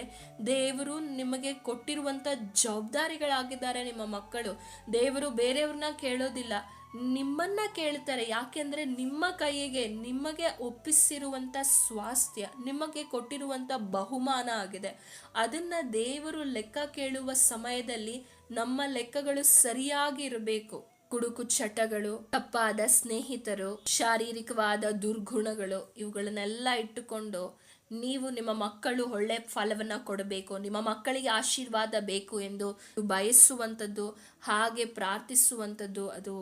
ದೇವರು ನಿಮಗೆ ಕೊಟ್ಟಿರುವಂತ ಜವಾಬ್ದಾರಿಗಳಾಗಿದ್ದಾರೆ ನಿಮ್ಮ ಮಕ್ಕಳು. ದೇವರು ಬೇರೆಯವ್ರನ್ನ ಕೇಳೋದಿಲ್ಲ, ನಿಮ್ಮನ್ನ ಕೇಳ್ತಾರೆ. ಯಾಕೆಂದ್ರೆ ನಿಮ್ಮ ಕೈಗೆ ನಿಮಗೆ ಒಪ್ಪಿಸಿರುವಂತ ಸ್ವಾಸ್ಥ್ಯ, ನಿಮಗೆ ಕೊಟ್ಟಿರುವಂತ ಬಹುಮಾನ ಆಗಿದೆ. ಅದನ್ನ ದೇವರು ಲೆಕ್ಕ ಕೇಳುವ ಸಮಯದಲ್ಲಿ ನಮ್ಮ ಲೆಕ್ಕಗಳು ಸರಿಯಾಗಿ ಇರಬೇಕು. ಕುಡುಕು ಚಟಗಳು, ತಪ್ಪಾದ ಸ್ನೇಹಿತರು, ಶಾರೀರಿಕವಾದ ದುರ್ಗುಣಗಳು, ಇವುಗಳನ್ನೆಲ್ಲ ಇಟ್ಟುಕೊಂಡು ನೀವು ನಿಮ್ಮ ಮಕ್ಕಳು ಒಳ್ಳೆ ಫಲವನ್ನ ಕೊಡಬೇಕು, ನಿಮ್ಮ ಮಕ್ಕಳಿಗೆ ಆಶೀರ್ವಾದ ಬೇಕು ಎಂದು ಬಯಸುವಂಥದ್ದು, ಹಾಗೆ ಪ್ರಾರ್ಥಿಸುವಂಥದ್ದು ಅದು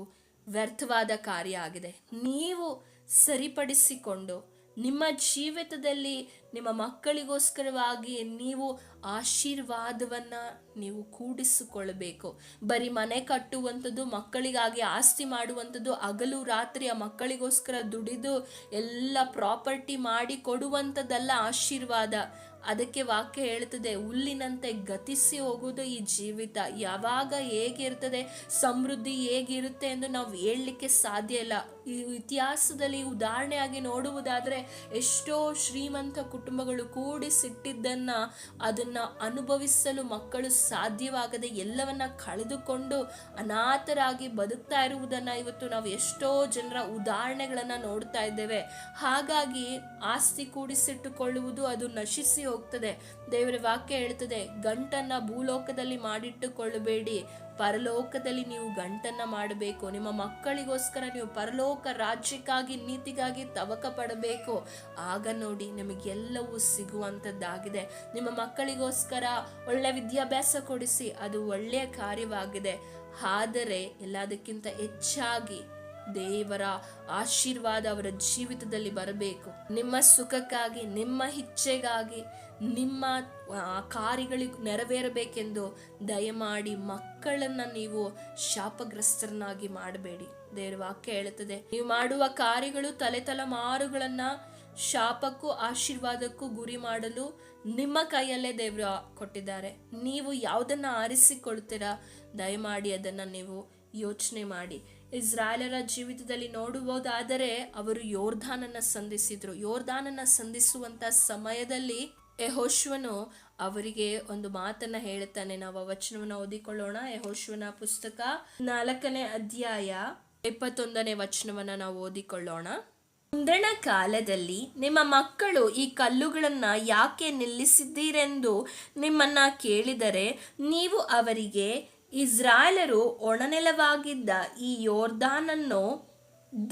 ವ್ಯರ್ಥವಾದ ಕಾರ್ಯ ಆಗಿದೆ. ನೀವು ಸರಿಪಡಿಸಿಕೊಂಡು ನಿಮ್ಮ ಜೀವಿತದಲ್ಲಿ ನಿಮ್ಮ ಮಕ್ಕಳಿಗೋಸ್ಕರವಾಗಿ ನೀವು ಆಶೀರ್ವಾದವನ್ನ ನೀವು ಕೂಡಿಸಿಕೊಳ್ಳಬೇಕು. ಬರೀ ಮನೆ ಕಟ್ಟುವಂಥದ್ದು, ಮಕ್ಕಳಿಗಾಗಿ ಆಸ್ತಿ ಮಾಡುವಂಥದ್ದು, ಹಗಲು ರಾತ್ರಿ ಆ ಮಕ್ಕಳಿಗೋಸ್ಕರ ದುಡಿದು ಎಲ್ಲ ಪ್ರಾಪರ್ಟಿ ಮಾಡಿ ಕೊಡುವಂಥದ್ದಲ್ಲ ಆಶೀರ್ವಾದ. ಅದಕ್ಕೆ ವಾಕ್ಯ ಹೇಳ್ತದೆ ಹುಲ್ಲಿನಂತೆ ಗತಿಸಿ ಹೋಗುವುದು ಈ ಜೀವಿತ. ಯಾವಾಗ ಹೇಗಿರ್ತದೆ, ಸಮೃದ್ಧಿ ಹೇಗಿರುತ್ತೆ ಎಂದು ನಾವು ಹೇಳಲಿಕ್ಕೆ ಸಾಧ್ಯ ಇಲ್ಲ. ಈ ಇತಿಹಾಸದಲ್ಲಿ ಉದಾಹರಣೆಯಾಗಿ ನೋಡುವುದಾದರೆ, ಎಷ್ಟೋ ಶ್ರೀಮಂತ ಕುಟುಂಬಗಳು ಕೂಡಿಸಿಟ್ಟಿದ್ದನ್ನು, ಅದನ್ನ ಅನುಭವಿಸಲು ಮಕ್ಕಳು ಸಾಧ್ಯವಾಗದೆ ಎಲ್ಲವನ್ನ ಕಳೆದುಕೊಂಡು ಅನಾಥರಾಗಿ ಬದುಕ್ತಾ ಇರುವುದನ್ನ ಇವತ್ತು ನಾವು ಎಷ್ಟೋ ಜನರ ಉದಾಹರಣೆಗಳನ್ನು ನೋಡ್ತಾ ಇದ್ದೇವೆ. ಹಾಗಾಗಿ ಆಸ್ತಿ ಕೂಡಿಸಿಟ್ಟುಕೊಳ್ಳುವುದು, ಅದು ನಶಿಸಿ ಹೋಗ್ತದೆ. ದೇವರ ವಾಕ್ಯ ಹೇಳ್ತದೆ, ಗಂಟನ್ನ ಭೂಲೋಕದಲ್ಲಿ ಮಾಡಿಟ್ಟುಕೊಳ್ಳಬೇಡಿ. ಪರಲೋಕದಲ್ಲಿ ನೀವು ಗಂಟನ್ನ ಮಾಡಬೇಕು. ನಿಮ್ಮ ಮಕ್ಕಳಿಗೋಸ್ಕರ ನೀವು ಪರಲೋಕ ರಾಜ್ಯಕ್ಕಾಗಿ, ನೀತಿಗಾಗಿ ತವಕ ಪಡಬೇಕು ಆಗ ನೋಡಿ ನಿಮಗೆಲ್ಲವೂ ಸಿಗುವಂಥದ್ದಾಗಿದೆ. ನಿಮ್ಮ ಮಕ್ಕಳಿಗೋಸ್ಕರ ಒಳ್ಳೆ ವಿದ್ಯಾಭ್ಯಾಸ ಕೊಡಿಸಿ, ಅದು ಒಳ್ಳೆಯ ಕಾರ್ಯವಾಗಿದೆ. ಆದರೆ ಎಲ್ಲದಕ್ಕಿಂತ ಹೆಚ್ಚಾಗಿ ದೇವರ ಆಶೀರ್ವಾದ ಅವರ ಜೀವಿತದಲ್ಲಿ ಬರಬೇಕು. ನಿಮ್ಮ ಸುಖಕ್ಕಾಗಿ, ನಿಮ್ಮ ಇಚ್ಛೆಗಾಗಿ, ನಿಮ್ಮ ಕಾರ್ಯಗಳಿಗೆ ನೆರವೇರಬೇಕೆಂದು ದಯಮಾಡಿ ಮಕ್ಕಳನ್ನ ನೀವು ಶಾಪಗ್ರಸ್ತರನ್ನಾಗಿ ಮಾಡಬೇಡಿ. ದೇವರ ವಾಕ್ಯ ಹೇಳುತ್ತದೆ, ನೀವು ಮಾಡುವ ಕಾರ್ಯಗಳು ತಲೆ ತಲೆಮಾರುಗಳನ್ನ ಶಾಪಕ್ಕೂ ಆಶೀರ್ವಾದಕ್ಕೂ ಗುರಿ ಮಾಡಲು ನಿಮ್ಮ ಕೈಯಲ್ಲೇ ದೇವರು ಕೊಟ್ಟಿದ್ದಾರೆ. ನೀವು ಯಾವುದನ್ನ ಆರಿಸಿಕೊಳ್ತೀರಾ, ದಯಮಾಡಿ ಅದನ್ನ ನೀವು ಯೋಚನೆ ಮಾಡಿ. ಇಸ್ರಾಯೇಲರ ಜೀವಿತದಲ್ಲಿ ನೋಡುವುದಾದರೆ ಅವರು ಯೋರ್ಧಾನನ್ನ ಸಂಧಿಸಿದ್ರು. ಯೋರ್ಧಾನನ್ನ ಸಂಧಿಸುವಂತ ಸಮಯದಲ್ಲಿ ಯಹೋಶ್ವನು ಅವರಿಗೆ ಒಂದು ಮಾತನ್ನ ಹೇಳ್ತಾನೆ ನಾವು ಆ ವಚನವನ್ನು ಓದಿಕೊಳ್ಳೋಣ. ಯಹೋಶ್ವನ ಪುಸ್ತಕ ನಾಲ್ಕನೇ ಅಧ್ಯಾಯ ಇಪ್ಪತ್ತೊಂದನೇ ವಚನವನ್ನ ನಾವು ಓದಿಕೊಳ್ಳೋಣ. ಮುಂದಣ ಕಾಲದಲ್ಲಿ ನಿಮ್ಮ ಮಕ್ಕಳು ಈ ಕಲ್ಲುಗಳನ್ನ ಯಾಕೆ ನಿಲ್ಲಿಸಿದ್ದೀರೆಂದು ನಿಮ್ಮನ್ನ ಕೇಳಿದರೆ, ನೀವು ಅವರಿಗೆ ಇಸ್ರಾಯೇಲರು ಒಣನೆಲವಾಗಿದ್ದ ಈ ಯೋರ್ದಾನನ್ನು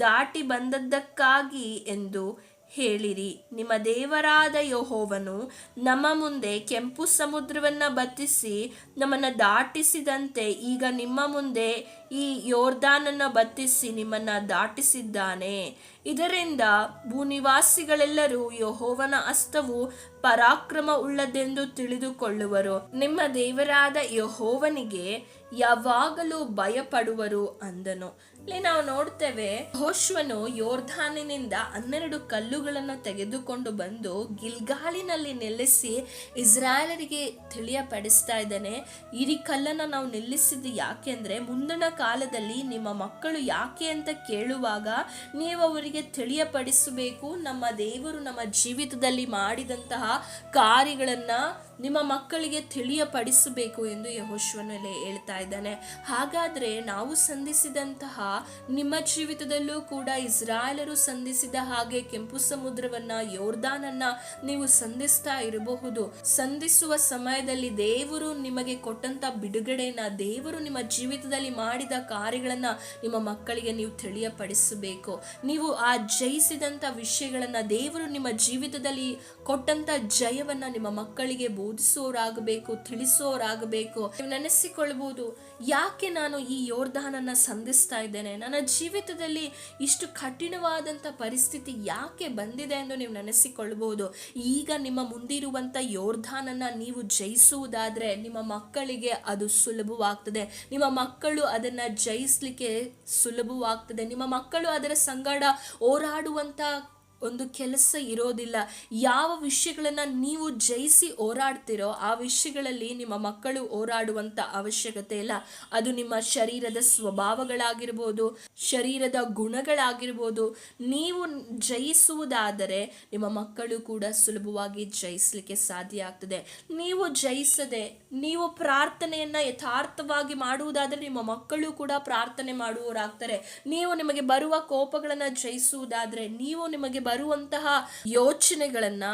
ದಾಟಿ ಬಂದದ್ದಕ್ಕಾಗಿ ಎಂದು ಹೇಳಿರಿ. ನಿಮ್ಮ ದೇವರಾದ ಯಹೋವನು ನಮ್ಮ ಮುಂದೆ ಕೆಂಪು ಸಮುದ್ರವನ್ನು ಬತ್ತಿಸಿ ನಮ್ಮನ್ನ ದಾಟಿಸಿದಂತೆ ಈಗ ನಿಮ್ಮ ಮುಂದೆ ಈ ಯೋರ್ದಾನನ್ನು ಬತ್ತಿಸಿ ನಿಮ್ಮನ್ನ ದಾಟಿಸಿದ್ದಾನೆ. ಇದರಿಂದ ಭೂನಿವಾಸಿಗಳೆಲ್ಲರೂ ಯಹೋವನ ಅಸ್ತವು ಪರಾಕ್ರಮ ಉಳ್ಳದೆಂದು ತಿಳಿದುಕೊಳ್ಳುವರು. ನಿಮ್ಮ ದೇವರಾದ ಯಹೋವನಿಗೆ ಯಾವಾಗಲೂ ಭಯಪಡುವರು ಅಂದನು. ಇಲ್ಲಿ ನಾವು ನೋಡ್ತೇವೆ ಹೋಶ್ವನು ಯೋರ್ಧಾನಿನಿಂದ ಹನ್ನೆರಡು ಕಲ್ಲುಗಳನ್ನು ತೆಗೆದುಕೊಂಡು ಬಂದು ಗಿಲ್ಗಾಲಿನಲ್ಲಿ ನಿಲ್ಲಿಸಿ ಇಸ್ರಾಯೇಲರಿಗೆ ತಿಳಿಯಪಡಿಸ್ತಾ ಇದ್ದಾನೆ. ಈ ಕಲ್ಲನ್ನು ನಾವು ನಿಲ್ಲಿಸಿದ್ದು ಯಾಕೆಂದ್ರೆ ಮುಂದಿನ ಕಾಲದಲ್ಲಿ ನಿಮ್ಮ ಮಕ್ಕಳು ಯಾಕೆ ಅಂತ ಕೇಳುವಾಗ ನೀವು ಅವರಿಗೆ ತಿಳಿಯಪಡಿಸಬೇಕು. ನಮ್ಮ ದೇವರು ನಮ್ಮ ಜೀವಿತದಲ್ಲಿ ಮಾಡಿದಂತಹ ಕಾರ್ಯಗಳನ್ನ ನಿಮ್ಮ ಮಕ್ಕಳಿಗೆ ತಿಳಿಯಪಡಿಸಬೇಕು ಎಂದು ಯಹೋಶ್ವನಲ್ಲಿ ಹೇಳ್ತಾ ಇದ್ದಾನೆ. ಹಾಗಾದ್ರೆ ನಾವು ಸಂಧಿಸಿದಂತಹ ನಿಮ್ಮ ಜೀವಿತದಲ್ಲೂ ಕೂಡ ಇಸ್ರಾಯೇಲರು ಸಂಧಿಸಿದ ಹಾಗೆ ಕೆಂಪು ಸಮುದ್ರವನ್ನ, ಯೋರ್ದಾನನ್ನ ನೀವು ಸಂಧಿಸ್ತಾ ಇರಬಹುದು. ಸಂಧಿಸುವ ಸಮಯದಲ್ಲಿ ದೇವರು ನಿಮಗೆ ಕೊಟ್ಟಂತ ಬಿಡುಗಡೆಯನ್ನ, ದೇವರು ನಿಮ್ಮ ಜೀವಿತದಲ್ಲಿ ಮಾಡಿದ ಕಾರ್ಯಗಳನ್ನ ನಿಮ್ಮ ಮಕ್ಕಳಿಗೆ ನೀವು ತಿಳಿಯಪಡಿಸಬೇಕು. ನೀವು ಆ ಜಯಿಸಿದಂತ ವಿಷಯಗಳನ್ನ, ದೇವರು ನಿಮ್ಮ ಜೀವಿತದಲ್ಲಿ ಕೊಟ್ಟಂತ ಜಯವನ್ನ ನಿಮ್ಮ ಮಕ್ಕಳಿಗೆ ಬೋಧಿಸೋರಾಗಬೇಕು ತಿಳಿಸೋರಾಗಬೇಕು ನೀವು ನೆನೆಸಿಕೊಳ್ಬಹುದು ಯಾಕೆ ನಾನು ಈ ಯೋರ್ಧಾನನ್ನ ಸಂಧಿಸ್ತಾ ಇದ್ದೇನೆ? ನನ್ನ ಜೀವಿತದಲ್ಲಿ ಇಷ್ಟು ಕಠಿಣವಾದಂಥ ಪರಿಸ್ಥಿತಿ ಯಾಕೆ ಬಂದಿದೆ ಎಂದು ನೀವು ನೆನೆಸಿಕೊಳ್ಬೋದು? ಈಗ ನಿಮ್ಮ ಮುಂದಿರುವಂಥ ಯೋರ್ಧಾನನ್ನ ನೀವು ಜಯಿಸುವುದಾದ್ರೆ ನಿಮ್ಮ ಮಕ್ಕಳಿಗೆ ಅದು ಸುಲಭವಾಗ್ತದೆ. ನಿಮ್ಮ ಮಕ್ಕಳು ಅದನ್ನ ಜಯಿಸಲಿಕ್ಕೆ ಸುಲಭವಾಗ್ತದೆ. ನಿಮ್ಮ ಮಕ್ಕಳು ಅದರ ಸಂಗಡ ಹೋರಾಡುವಂತ ಒಂದು ಕೆಲಸ ಇರೋದಿಲ್ಲ. ಯಾವ ವಿಷಯಗಳನ್ನು ನೀವು ಜಯಿಸಿ ಹೋರಾಡ್ತಿರೋ ಆ ವಿಷಯಗಳಲ್ಲಿ ನಿಮ್ಮ ಮಕ್ಕಳು ಹೋರಾಡುವಂಥ ಅವಶ್ಯಕತೆ ಇಲ್ಲ. ಅದು ನಿಮ್ಮ ಶರೀರದ ಸ್ವಭಾವಗಳಾಗಿರ್ಬೋದು, ಶರೀರದ ಗುಣಗಳಾಗಿರ್ಬೋದು. ನೀವು ಜಯಿಸುವುದಾದರೆ ನಿಮ್ಮ ಮಕ್ಕಳು ಕೂಡ ಸುಲಭವಾಗಿ ಜಯಿಸಲಿಕ್ಕೆ ಸಾಧ್ಯ ಆಗ್ತದೆ. ನೀವು ಜಯಿಸದೆ, ನೀವು ಪ್ರಾರ್ಥನೆಯನ್ನ ಯಥಾರ್ಥವಾಗಿ ಮಾಡುವುದಾದರೆ ನಿಮ್ಮ ಮಕ್ಕಳು ಕೂಡ ಪ್ರಾರ್ಥನೆ ಮಾಡುವವರಾಗ್ತಾರೆ. ನೀವು ನಿಮಗೆ ಬರುವ ಕೋಪಗಳನ್ನ ಜಯಿಸುವುದಾದರೆ, ನೀವು ನಿಮಗೆ ಬರುವಂತಹ ಯೋಚನೆಗಳನ್ನ,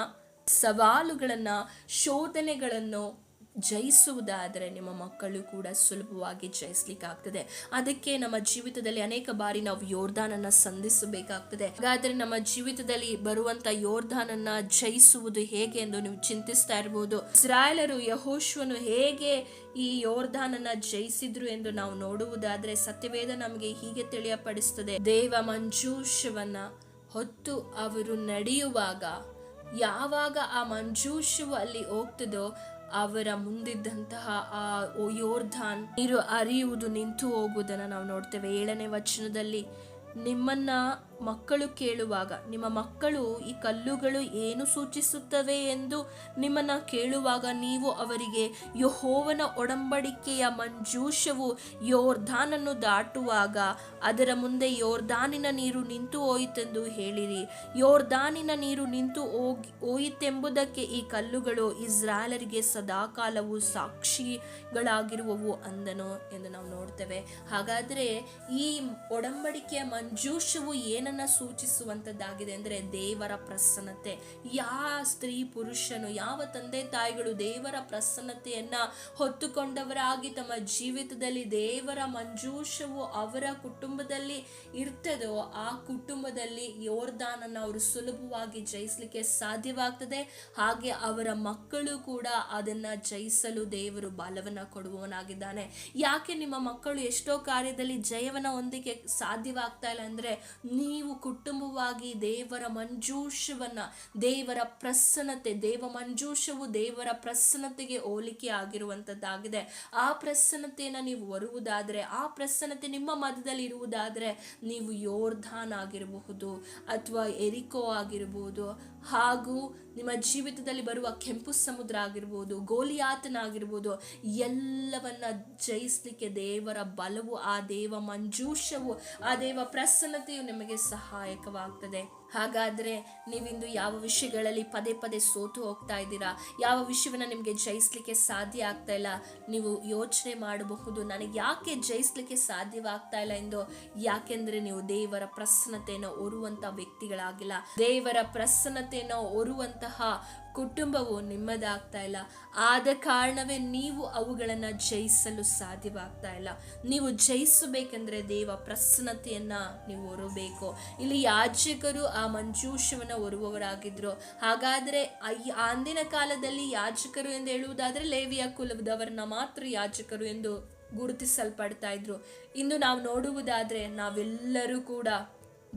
ಸವಾಲುಗಳನ್ನ, ಶೋಧನೆಗಳನ್ನು ಜಯಿಸುವುದಾದರೆ ನಿಮ್ಮ ಮಕ್ಕಳು ಕೂಡ ಸುಲಭವಾಗಿ ಜಯಿಸ್ಲಿಕ್ಕಾಗ್ತದೆ. ಅದಕ್ಕೆ ನಮ್ಮ ಜೀವಿತದಲ್ಲಿ ಅನೇಕ ಬಾರಿ ನಾವು ಯೋರ್ಧಾನನ್ನ ಸಂಧಿಸಬೇಕಾಗ್ತದೆ. ಹಾಗಾದ್ರೆ ನಮ್ಮ ಜೀವಿತದಲ್ಲಿ ಬರುವಂತ ಯೋರ್ಧಾನನ್ನ ಜಯಿಸುವುದು ಹೇಗೆ ಎಂದು ನೀವು ಚಿಂತಿಸ್ತಾ ಇರಬಹುದು ಇಸ್ರಾಯೇಲರು ಯಹೋಶ್ವನು ಹೇಗೆ ಈ ಯೋರ್ಧಾನನ್ನ ಜಯಿಸಿದ್ರು ಎಂದು ನಾವು ನೋಡುವುದಾದ್ರೆ ಸತ್ಯವೇದ ನಮಗೆ ಹೀಗೆ ತಿಳಿಯಪಡಿಸ್ತದೆ. ದೇವ ಮಂಜೂಷವನ್ನ ಹೊತ್ತು ಅವರು ನಡೆಯುವಾಗ ಯಾವಾಗ ಆ ಮಂಜೂಷವು ಅಲ್ಲಿ ಹೋಗ್ತದೋ ಅವರ ಮುಂದಿದ್ದಂತಹ ಆ ಯೋರ್ಧಾನ್ ನೀರು ಅರಿಯುವುದು ನಿಂತು ಹೋಗುವುದನ್ನು ನಾವು ನೋಡ್ತೇವೆ. ಏಳನೇ ವಚನದಲ್ಲಿ, ನಿಮ್ಮನ್ನ ಮಕ್ಕಳು ಕೇಳುವಾಗ, ನಿಮ್ಮ ಮಕ್ಕಳು ಈ ಕಲ್ಲುಗಳು ಏನು ಸೂಚಿಸುತ್ತವೆ ಎಂದು ನಿಮ್ಮನ್ನು ಕೇಳುವಾಗ ನೀವು ಅವರಿಗೆ ಯಹೋವನ ಒಡಂಬಡಿಕೆಯ ಮಂಜೂಷವು ಯೋರ್ಧಾನನ್ನು ದಾಟುವಾಗ, ಅದರ ಮುಂದೆ ಯೋರ್ಧಾನಿನ ನೀರು ನಿಂತು ಹೋಯಿತೆಂದು ಹೇಳಿರಿ. ಯೋರ್ಧಾನಿನ ನೀರು ನಿಂತು ಹೋಗಿ, ಹೋಯಿತೆಂಬುದಕ್ಕೆ ಈ ಕಲ್ಲುಗಳು ಇಸ್ರಾಯಲರಿಗೆ ಸದಾಕಾಲವು ಸಾಕ್ಷಿಗಳಾಗಿರುವವು ಅಂದನು ಎಂದು ನಾವು ನೋಡ್ತೇವೆ. ಹಾಗಾದರೆ ಈ ಒಡಂಬಡಿಕೆಯ ಮಂಜೂಷವು ಏನು ಏನನ್ನ ಸೂಚಿಸುವಂತದ್ದಾಗಿದೆ ಅಂದ್ರೆ ದೇವರ ಪ್ರಸನ್ನತೆ. ಯಾವ ಸ್ತ್ರೀ ಪುರುಷನು, ಯಾವ ತಂದೆ ತಾಯಿಗಳು ದೇವರ ಪ್ರಸನ್ನತೆಯನ್ನ ಹೊತ್ತುಕೊಂಡವರಾಗಿ ತಮ್ಮ ಜೀವಿತದಲ್ಲಿ ದೇವರ ಮಂಜೂಷವು ಅವರ ಕುಟುಂಬದಲ್ಲಿ ಇರ್ತದೋ, ಆ ಕುಟುಂಬದಲ್ಲಿ ಯೋರ್ದಾನನ್ನ ಅವರು ಸುಲಭವಾಗಿ ಜಯಿಸಲಿಕ್ಕೆ ಸಾಧ್ಯವಾಗ್ತದೆ. ಹಾಗೆ ಅವರ ಮಕ್ಕಳು ಕೂಡ ಅದನ್ನ ಜಯಿಸಲು ದೇವರು ಬಲವನ್ನ ಕೊಡುವವನಾಗಿದ್ದಾನೆ. ಯಾಕೆ ನಿಮ್ಮ ಮಕ್ಕಳು ಎಷ್ಟೋ ಕಾರ್ಯದಲ್ಲಿ ಜಯವನ್ನ ಹೊಂದಿಕೆ ಸಾಧ್ಯವಾಗ್ತಾ ಇಲ್ಲ ಅಂದ್ರೆ ನೀವು ಕುಟುಂಬವಾಗಿ ದೇವರ ಮಂಜೂಷವನ್ನು, ದೇವರ ಪ್ರಸನ್ನತೆ, ದೇವ ಮಂಜೂಷವು ದೇವರ ಪ್ರಸನ್ನತೆಗೆ ಹೋಲಿಕೆ ಆಗಿರುವಂಥದ್ದಾಗಿದೆ ಆ ಪ್ರಸನ್ನತೆಯನ್ನ ನೀವು ಹೊರುವುದಾದ್ರೆ ಆ ಪ್ರಸನ್ನತೆ ನಿಮ್ಮ ಮಧ್ಯದಲ್ಲಿ ಇರುವುದಾದರೆ ನೀವು ಯೋರ್ಧಾನ್ ಆಗಿರಬಹುದು ಅಥವಾ ಎರಿಕೋ ಆಗಿರಬಹುದು ಹಾಗೂ ನಿಮ್ಮ ಜೀವಿತದಲ್ಲಿ ಬರುವ ಕೆಂಪು ಸಮುದ್ರ ಆಗಿರ್ಬೋದು, ಗೋಲಿಯಾತನಾಗಿರ್ಬೋದು, ಎಲ್ಲವನ್ನ ಜಯಿಸಲಿಕ್ಕೆ ದೇವರ ಬಲವು, ಆ ದೇವ ಮಂಜೂಷವು, ಆ ದೇವ ಪ್ರಸನ್ನತೆಯು ನಿಮಗೆ ಸಹಾಯಕವಾಗ್ತದೆ. ಹಾಗಾದ್ರೆ ನೀವಿಂದು ಯಾವ ವಿಷಯಗಳಲ್ಲಿ ಪದೇ ಪದೇ ಸೋತು ಹೋಗ್ತಾ ಇದ್ದೀರಾ? ಯಾವ ವಿಷಯವನ್ನ ನಿಮಗೆ ಜಯಿಸ್ಲಿಕ್ಕೆ ಸಾಧ್ಯ ಆಗ್ತಾ ಇಲ್ಲ? ನೀವು ಯೋಚನೆ ಮಾಡಬಹುದು, ನನಗೆ ಯಾಕೆ ಜಯಿಸ್ಲಿಕ್ಕೆ ಸಾಧ್ಯವಾಗ್ತಾ ಇಲ್ಲ ಎಂದು. ಯಾಕೆಂದ್ರೆ ನೀವು ದೇವರ ಪ್ರಸನ್ನತೆಯನ್ನು ಒರುವಂತ ವ್ಯಕ್ತಿಗಳಾಗಿಲ್ಲ. ದೇವರ ಪ್ರಸನ್ನತೆಯನ್ನು ಹೊರುವಂತಹ ಕುಟುಂಬವು ನಿಮ್ಮದಾಗ್ತಾ ಇಲ್ಲ. ಆದ ಕಾರಣವೇ ನೀವು ಅವುಗಳನ್ನು ಜಯಿಸಲು ಸಾಧ್ಯವಾಗ್ತಾ ಇಲ್ಲ. ನೀವು ಜಯಿಸಬೇಕೆಂದರೆ ದೇವ ಪ್ರಸನ್ನತೆಯನ್ನು ನೀವು ಹೊರಬೇಕು ಇಲ್ಲಿ ಯಾಜಕರು ಆ ಮಂಜೂಷವನ್ನು ಹೊರುವವರಾಗಿದ್ದರು ಹಾಗಾದರೆ ಅಂದಿನ ಕಾಲದಲ್ಲಿ ಯಾಜಕರು ಎಂದು ಹೇಳುವುದಾದರೆ ಲೇವಿಯ ಕುಲದವರನ್ನ ಮಾತ್ರ ಯಾಜಕರು ಎಂದು ಗುರುತಿಸಲ್ಪಡ್ತಾ ಇದ್ರು. ಇಂದು ನಾವು ನೋಡುವುದಾದರೆ ನಾವೆಲ್ಲರೂ ಕೂಡ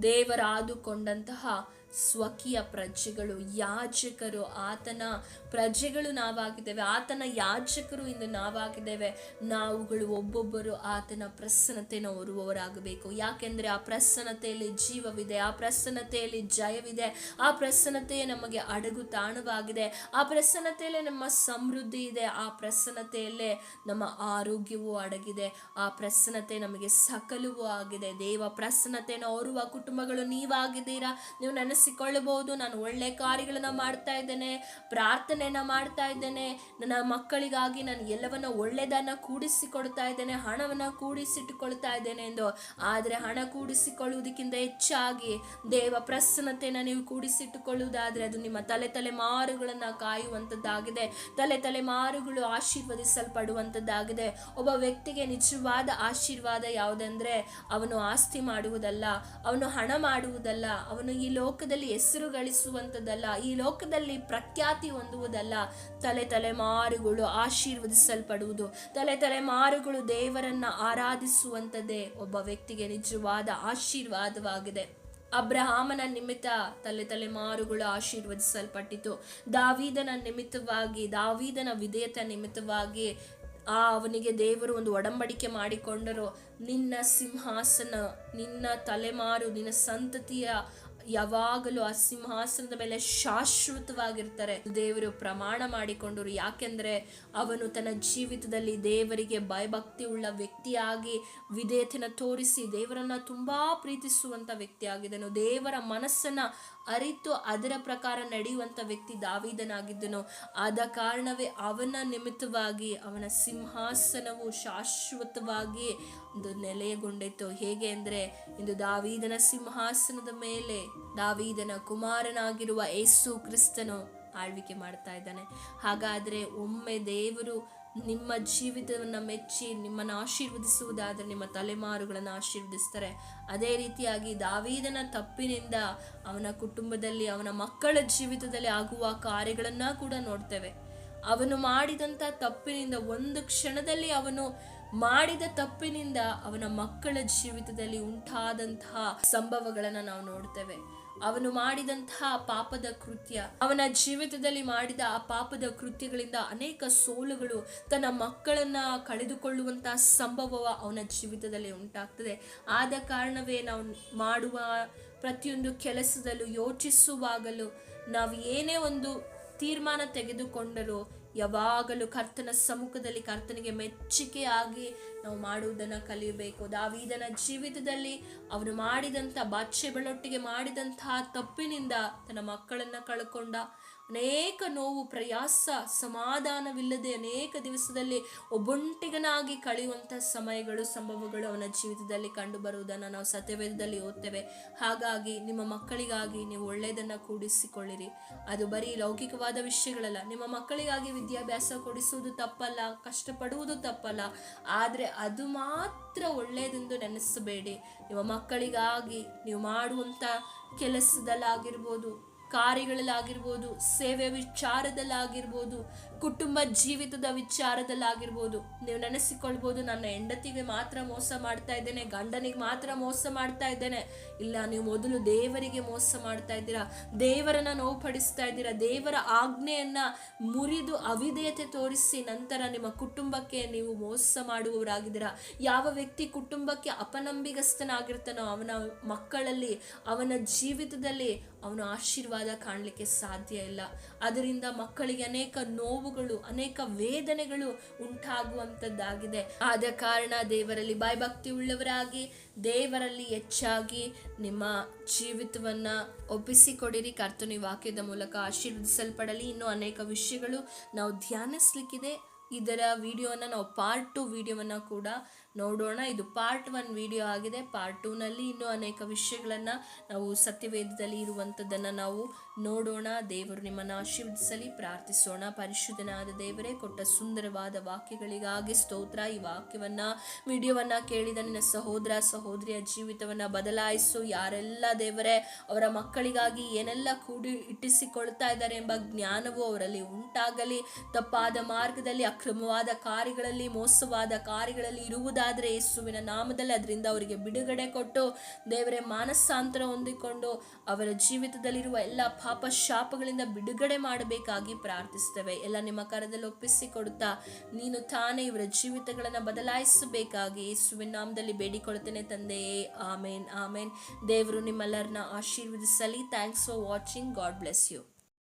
ದೇವರಾದುಕೊಂಡಂತಹ ಸ್ವಕೀಯ ಪ್ರಜೆಗಳು, ಯಾಜಕರು, ಆತನ ಪ್ರಜೆಗಳು ನಾವಾಗಿದ್ದೇವೆ. ಆತನ ಯಾಜಕರು ಇಂದು ನಾವಾಗಿದ್ದೇವೆ. ನಾವುಗಳು ಒಬ್ಬೊಬ್ಬರು ಆತನ ಪ್ರಸನ್ನತೆಯನ್ನು ಹೊರುವವರಾಗಬೇಕು ಯಾಕೆಂದರೆ ಆ ಪ್ರಸನ್ನತೆಯಲ್ಲಿ ಜೀವವಿದೆ, ಆ ಪ್ರಸನ್ನತೆಯಲ್ಲಿ ಜಯವಿದೆ, ಆ ಪ್ರಸನ್ನತೆಯೇ ನಮಗೆ ಅಡಗು ತಾಣವಾಗಿದೆ. ಆ ಪ್ರಸನ್ನತೆಯಲ್ಲೇ ನಮ್ಮ ಸಮೃದ್ಧಿ ಇದೆ, ಆ ಪ್ರಸನ್ನತೆಯಲ್ಲೇ ನಮ್ಮ ಆರೋಗ್ಯವೂ ಅಡಗಿದೆ, ಆ ಪ್ರಸನ್ನತೆ ನಮಗೆ ಸಕಲವೂ ಆಗಿದೆ. ದೇವ, ಪ್ರಸನ್ನತೆಯನ್ನು ಹೊರುವ ಕುಟುಂಬಗಳು ನೀವಾಗಿದ್ದೀರಾ? ನೀವು ನೆನೆಸಿಕೊಳ್ಳಬಹುದು ನಾನು ಒಳ್ಳೆ ಕಾರ್ಯಗಳನ್ನ ಮಾಡ್ತಾ ಇದ್ದೇನೆ, ಪ್ರಾರ್ಥನೆಯನ್ನ ಮಾಡ್ತಾ ಇದ್ದೇನೆ. ನನ್ನ ಮಕ್ಕಳಿಗಾಗಿ ನಾನು ಎಲ್ಲವನ್ನ ಒಳ್ಳೆದನ್ನ ಕೂಡಿಸಿಕೊಡ್ತಾ ಇದ್ದೇನೆ, ಹಣವನ್ನ ಕೂಡಿಸಿಟ್ಟುಕೊಳ್ತಾ ಇದ್ದೇನೆ ಎಂದು. ಆದರೆ ಹಣ ಕೂಡಿಸಿಕೊಳ್ಳುವುದಕ್ಕಿಂತ ಹೆಚ್ಚಾಗಿ ದೇವ ಪ್ರಸನ್ನತೆಯನ್ನು ನೀವು ಕೂಡಿಸಿಟ್ಟುಕೊಳ್ಳುವುದಾದ್ರೆ ಅದು ನಿಮ್ಮ ತಲೆ ತಲೆಮಾರುಗಳನ್ನು ಕಾಯುವಂಥದ್ದಾಗಿದೆ ತಲೆ ತಲೆಮಾರುಗಳು ಆಶೀರ್ವದಿಸಲ್ಪಡುವಂಥದ್ದಾಗಿದೆ ಒಬ್ಬ ವ್ಯಕ್ತಿಗೆ ನಿಜವಾದ ಆಶೀರ್ವಾದ ಯಾವುದಂದ್ರೆ ಅವನು ಆಸ್ತಿ ಮಾಡುವುದಲ್ಲ, ಅವನು ಹಣ ಮಾಡುವುದಲ್ಲ, ಅವನು ಈ ಲೋಕದಲ್ಲಿ ಹೆಸರು ಗಳಿಸುವಂಥದ್ದಲ್ಲ, ಈ ಲೋಕದಲ್ಲಿ ಪ್ರಖ್ಯಾತಿ ಹೊಂದುವುದಲ್ಲ. ತಲೆ ತಲೆಮಾರುಗಳು ಆಶೀರ್ವದಿಸಲ್ಪಡುವುದು, ತಲೆ ತಲೆಮಾರುಗಳು ದೇವರನ್ನ ಆರಾಧಿಸುವಂಥದ್ದೇ ಒಬ್ಬ ವ್ಯಕ್ತಿಗೆ ನಿಜವಾದ ಆಶೀರ್ವಾದವಾಗಿದೆ. ಅಬ್ರಹಾಮನ ನಿಮಿತ್ತ ತಲೆ ತಲೆಮಾರುಗಳು ಆಶೀರ್ವದಿಸಲ್ಪಟ್ಟಿತು. ದಾವೀದನ ನಿಮಿತ್ತವಾಗಿ, ದಾವೀದನ ವಿಧೇಯತ ನಿಮಿತ್ತವಾಗಿ ಆ ಅವನಿಗೆ ದೇವರು ಒಂದು ಒಡಂಬಡಿಕೆ ಮಾಡಿಕೊಂಡರು. ನಿನ್ನ ಸಿಂಹಾಸನ, ನಿನ್ನ ತಲೆಮಾರು, ನಿನ್ನ ಸಂತತಿಯ ಯಾವಾಗಲೂ ಆ ಸಿಂಹಾಸನದ ಮೇಲೆ ಶಾಶ್ವತವಾಗಿರ್ತಾರೆ. ದೇವರು ಪ್ರಮಾಣ ಮಾಡಿಕೊಂಡರು. ಯಾಕೆಂದ್ರೆ ಅವನು ತನ್ನ ಜೀವಿತದಲ್ಲಿ ದೇವರಿಗೆ ಭಯಭಕ್ತಿ ಉಳ್ಳ ವ್ಯಕ್ತಿಯಾಗಿ ವಿಧೇಯತೆನ ತೋರಿಸಿ ದೇವರನ್ನ ತುಂಬಾ ಪ್ರೀತಿಸುವಂತ ವ್ಯಕ್ತಿಯಾಗಿದ್ದನು. ದೇವರ ಮನಸ್ಸನ್ನ ಅರಿತು ಅದರ ಪ್ರಕಾರ ನಡೆಯುವಂತ ವ್ಯಕ್ತಿ ದಾವಿದನಾಗಿದ್ದನು. ಆದ ಕಾರಣವೇ ಅವನ ನಿಮಿತ್ತವಾಗಿ ಅವನ ಸಿಂಹಾಸನವು ಶಾಶ್ವತವಾಗಿ ಒಂದು ನೆಲೆಯಗೊಂಡಿತ್ತು ಹೇಗೆ ಅಂದ್ರೆ, ಇಂದು ದಾವೀದನ ಸಿಂಹಾಸನದ ಮೇಲೆ ದಾವೀದನ ಕುಮಾರನಾಗಿರುವ ಏಸು ಕ್ರಿಸ್ತನು ಆಳ್ವಿಕೆ ಮಾಡ್ತಾ ಇದ್ದಾನೆ. ಹಾಗಾದ್ರೆ ಒಮ್ಮೆ ದೇವರು ನಿಮ್ಮ ಜೀವಿತವನ್ನು ಮೆಚ್ಚಿ ನಿಮ್ಮನ್ನು ಆಶೀರ್ವದಿಸುವುದಾದರೆ ನಿಮ್ಮ ತಲೆಮಾರುಗಳನ್ನು ಆಶೀರ್ವದಿಸ್ತಾರೆ. ಅದೇ ರೀತಿಯಾಗಿ ದಾವೀದನ ತಪ್ಪಿನಿಂದ ಅವನ ಕುಟುಂಬದಲ್ಲಿ, ಅವನ ಮಕ್ಕಳ ಜೀವಿತದಲ್ಲಿ ಆಗುವ ಕಾರ್ಯಗಳನ್ನ ಕೂಡ ನೋಡ್ತೇವೆ. ಅವನು ಮಾಡಿದಂಥ ತಪ್ಪಿನಿಂದ ಒಂದು ಕ್ಷಣದಲ್ಲಿ ಅವನು ಮಾಡಿದ ತಪ್ಪಿನಿಂದ ಅವನ ಮಕ್ಕಳ ಜೀವಿತದಲ್ಲಿ ಉಂಟಾದಂತಹ ಸಂಭವಗಳನ್ನ ನಾವು ನೋಡ್ತೇವೆ. ಅವನು ಮಾಡಿದಂತಹ ಪಾಪದ ಕೃತ್ಯ, ಅವನ ಜೀವಿತದಲ್ಲಿ ಮಾಡಿದ ಆ ಪಾಪದ ಕೃತ್ಯಗಳಿಂದ ಅನೇಕ ಸೋಲುಗಳು ತನ್ನ ಮಕ್ಕಳನ್ನ ಕಳೆದುಕೊಳ್ಳುವಂತಹ ಸಂಭವ ಅವನ ಜೀವಿತದಲ್ಲಿ ಉಂಟಾಗ್ತದೆ. ಆದ ಕಾರಣವೇ ನಾವು ಮಾಡುವ ಪ್ರತಿಯೊಂದು ಕೆಲಸದಲ್ಲೂ ಯೋಚಿಸುವಾಗಲೂ ನಾವು ಏನೇ ಒಂದು ತೀರ್ಮಾನ ತೆಗೆದುಕೊಂಡರೂ ಯಾವಾಗಲೂ ಕರ್ತನ ಸಮ್ಮುಖದಲ್ಲಿ ಕರ್ತನಿಗೆ ಮೆಚ್ಚುಗೆಯಾಗಿ ನಾವು ಮಾಡುವುದನ್ನು ಕಲಿಯಬೇಕು. ದಾವೀದನ ಜೀವಿತದಲ್ಲಿ ಅವನು ಮಾಡಿದಂಥ ಬಾಚ್ಯೆಗಳೊಟ್ಟಿಗೆ ಮಾಡಿದಂತಹ ತಪ್ಪಿನಿಂದ ತನ್ನ ಮಕ್ಕಳನ್ನ ಕಳ್ಕೊಂಡ. ಅನೇಕ ನೋವು, ಪ್ರಯಾಸ, ಸಮಾಧಾನವಿಲ್ಲದೆ ಅನೇಕ ದಿವಸದಲ್ಲಿ ಒಬ್ಬೊಂಟಿಗನಾಗಿ ಕಳೆಯುವಂಥ ಸಮಯಗಳು, ಸಂಭವಗಳು ಅವನ ಜೀವಿತದಲ್ಲಿ ಕಂಡು ಬರುವುದನ್ನು ನಾವು ಸತ್ಯವೇದದಲ್ಲಿ ಓದ್ತೇವೆ. ಹಾಗಾಗಿ ನಿಮ್ಮ ಮಕ್ಕಳಿಗಾಗಿ ನೀವು ಒಳ್ಳೆಯದನ್ನು ಕೂಡಿಸಿಕೊಳ್ಳಿರಿ. ಅದು ಬರೀ ಲೌಕಿಕವಾದ ವಿಷಯಗಳಲ್ಲ, ನಿಮ್ಮ ಮಕ್ಕಳಿಗಾಗಿ ವಿದ್ಯಾಭ್ಯಾಸ ಕೊಡಿಸುವುದು ತಪ್ಪಲ್ಲ, ಕಷ್ಟಪಡುವುದು ತಪ್ಪಲ್ಲ, ಆದರೆ ಅದು ಮಾತ್ರ ಒಳ್ಳೆಯದೆಂದು ನೆನೆಸಬೇಡಿ. ನಿಮ್ಮ ಮಕ್ಕಳಿಗಾಗಿ ನೀವು ಮಾಡುವಂಥ ಕೆಲಸದಲ್ಲಾಗಿರ್ಬೋದು ಕಾರ್ಯಗಳಲ್ಲಾಗಿರ್ಬೋದು, ಸೇವೆ ವಿಚಾರದಲ್ಲಾಗಿರ್ಬೋದು, ಕುಟುಂಬ ಜೀವಿತದ ವಿಚಾರದಲ್ಲಾಗಿರ್ಬೋದು. ನೀವು ನೆನೆಸಿಕೊಳ್ಬೋದು, ನನ್ನ ಹೆಂಡತಿಗೆ ಮಾತ್ರ ಮೋಸ ಮಾಡ್ತಾ ಇದ್ದೇನೆ, ಗಂಡನಿಗೆ ಮಾತ್ರ ಮೋಸ ಮಾಡ್ತಾ ಇದ್ದೇನೆ. ಇಲ್ಲ, ನೀವು ಮೊದಲು ದೇವರಿಗೆ ಮೋಸ ಮಾಡ್ತಾ ಇದ್ದೀರಾ? ದೇವರನ್ನ ನೋವುಪಡಿಸ್ತಾ ಇದ್ದೀರಾ? ದೇವರ ಆಜ್ಞೆಯನ್ನ ಮುರಿದು ಅವಿಧೇಯತೆ ತೋರಿಸಿ ನಂತರ ನಿಮ್ಮ ಕುಟುಂಬಕ್ಕೆ ನೀವು ಮೋಸ ಮಾಡುವವರಾಗಿದ್ದೀರಾ? ಯಾವ ವ್ಯಕ್ತಿ ಕುಟುಂಬಕ್ಕೆ ಅಪನಂಬಿಗಸ್ತನಾಗಿರ್ತಾನೋ, ಅವನ ಮಕ್ಕಳಲ್ಲಿ, ಅವನ ಜೀವಿತದಲ್ಲಿ ಅವನ ಆಶೀರ್ವಾದ ಕಾಣಲಿಕ್ಕೆ ಸಾಧ್ಯ ಇಲ್ಲ. ಅದರಿಂದ ಮಕ್ಕಳಿಗೆ ಅನೇಕ ನೋವುಗಳು, ಅನೇಕ ವೇದನೆಗಳು ಉಂಟಾಗುವಂಥದ್ದಾಗಿದೆ. ಆದ ಕಾರಣ ದೇವರಲ್ಲಿ ಬಾಯ್ಭಕ್ತಿ ಉಳ್ಳವರಾಗಿ ದೇವರಲ್ಲಿ ಹೆಚ್ಚಾಗಿ ನಿಮ್ಮ ಜೀವಿತವನ್ನು ಒಪ್ಪಿಸಿಕೊಡಿರಿ. ಕರ್ತನಿ ವಾಕ್ಯದ ಮೂಲಕ ಆಶೀರ್ವದಿಸಲ್ಪಡಲಿ. ಇನ್ನೂ ಅನೇಕ ವಿಷಯಗಳು ನಾವು ಧ್ಯಾನಿಸ್ಲಿಕ್ಕಿದೆ. ಇದರ ವಿಡಿಯೋನ ನಾವು ಪಾರ್ಟ್ ಟು ವಿಡಿಯೋವನ್ನು ಕೂಡ ನೋಡೋಣ. ಇದು ಪಾರ್ಟ್ ಒನ್ ವಿಡಿಯೋ ಆಗಿದೆ. ಪಾರ್ಟ್ ಟೂನಲ್ಲಿ ಇನ್ನೂ ಅನೇಕ ವಿಷಯಗಳನ್ನು ನಾವು ಸತ್ಯವೇದದಲ್ಲಿ ಇರುವಂಥದ್ದನ್ನು ನಾವು ನೋಡೋಣ. ದೇವರು ನಿಮ್ಮನ್ನು ಆಶೀರ್ವದಿಸಲಿ, ಪ್ರಾರ್ಥಿಸೋಣ. ಪರಿಶುದ್ಧನಾದ ದೇವರೇ, ಕೊಟ್ಟ ಸುಂದರವಾದ ವಾಕ್ಯಗಳಿಗಾಗಿ ಸ್ತೋತ್ರ. ಈ ವಾಕ್ಯವನ್ನು, ವಿಡಿಯೋವನ್ನು ಕೇಳಿದ ನಿನ್ನ ಸಹೋದರ, ಸಹೋದರಿಯ ಜೀವಿತವನ್ನು ಬದಲಾಯಿಸು. ಯಾರೆಲ್ಲ ದೇವರೇ, ಅವರ ಮಕ್ಕಳಿಗಾಗಿ ಏನೆಲ್ಲ ಕೂಡಿ ಇಟ್ಟಿಸಿಕೊಳ್ತಾ ಇದ್ದಾರೆ ಎಂಬ ಜ್ಞಾನವು ಅವರಲ್ಲಿ ಉಂಟಾಗಲಿ. ತಪ್ಪಾದ ಮಾರ್ಗದಲ್ಲಿ, ಅಕ್ರಮವಾದ ಕಾರ್ಯಗಳಲ್ಲಿ, ಮೋಸವಾದ ಕಾರ್ಯಗಳಲ್ಲಿ ಇರುವುದಾದರೆ ಯೇಸುವಿನ ನಾಮದಲ್ಲಿ ಅದರಿಂದ ಅವರಿಗೆ ಬಿಡುಗಡೆ ಕೊಟ್ಟು ದೇವರೇ ಮಾನಸಾಂತರ ಹೊಂದಿಕೊಂಡು ಅವರ ಜೀವಿತದಲ್ಲಿರುವ ಎಲ್ಲ ಪಾಪ ಶಾಪಗಳಿಂದ ಬಿಡುಗಡೆ ಮಾಡಬೇಕಾಗಿ ಪ್ರಾರ್ಥಿಸ್ತೇವೆ ಎಲ್ಲ ನಿಮ್ಮ ಕರದಲ್ಲಿ ಒಪ್ಪಿಸಿಕೊಡುತ್ತಾ ನೀನು ತಾನೇ ಇವರ ಜೀವಿತಗಳನ್ನು ಬದಲಾಯಿಸಬೇಕಾಗಿ ಯೇಸುವಿನ ನಾಮದಲ್ಲಿ ಬೇಡಿಕೊಳ್ತೇನೆ ತಂದೆಯೇ ಆಮೇನ್ ಆಮೇನ್. ದೇವರು ನಿಮ್ಮೆಲ್ಲರನ್ನ ಆಶೀರ್ವದಿಸಲಿ. Thanks for watching God bless you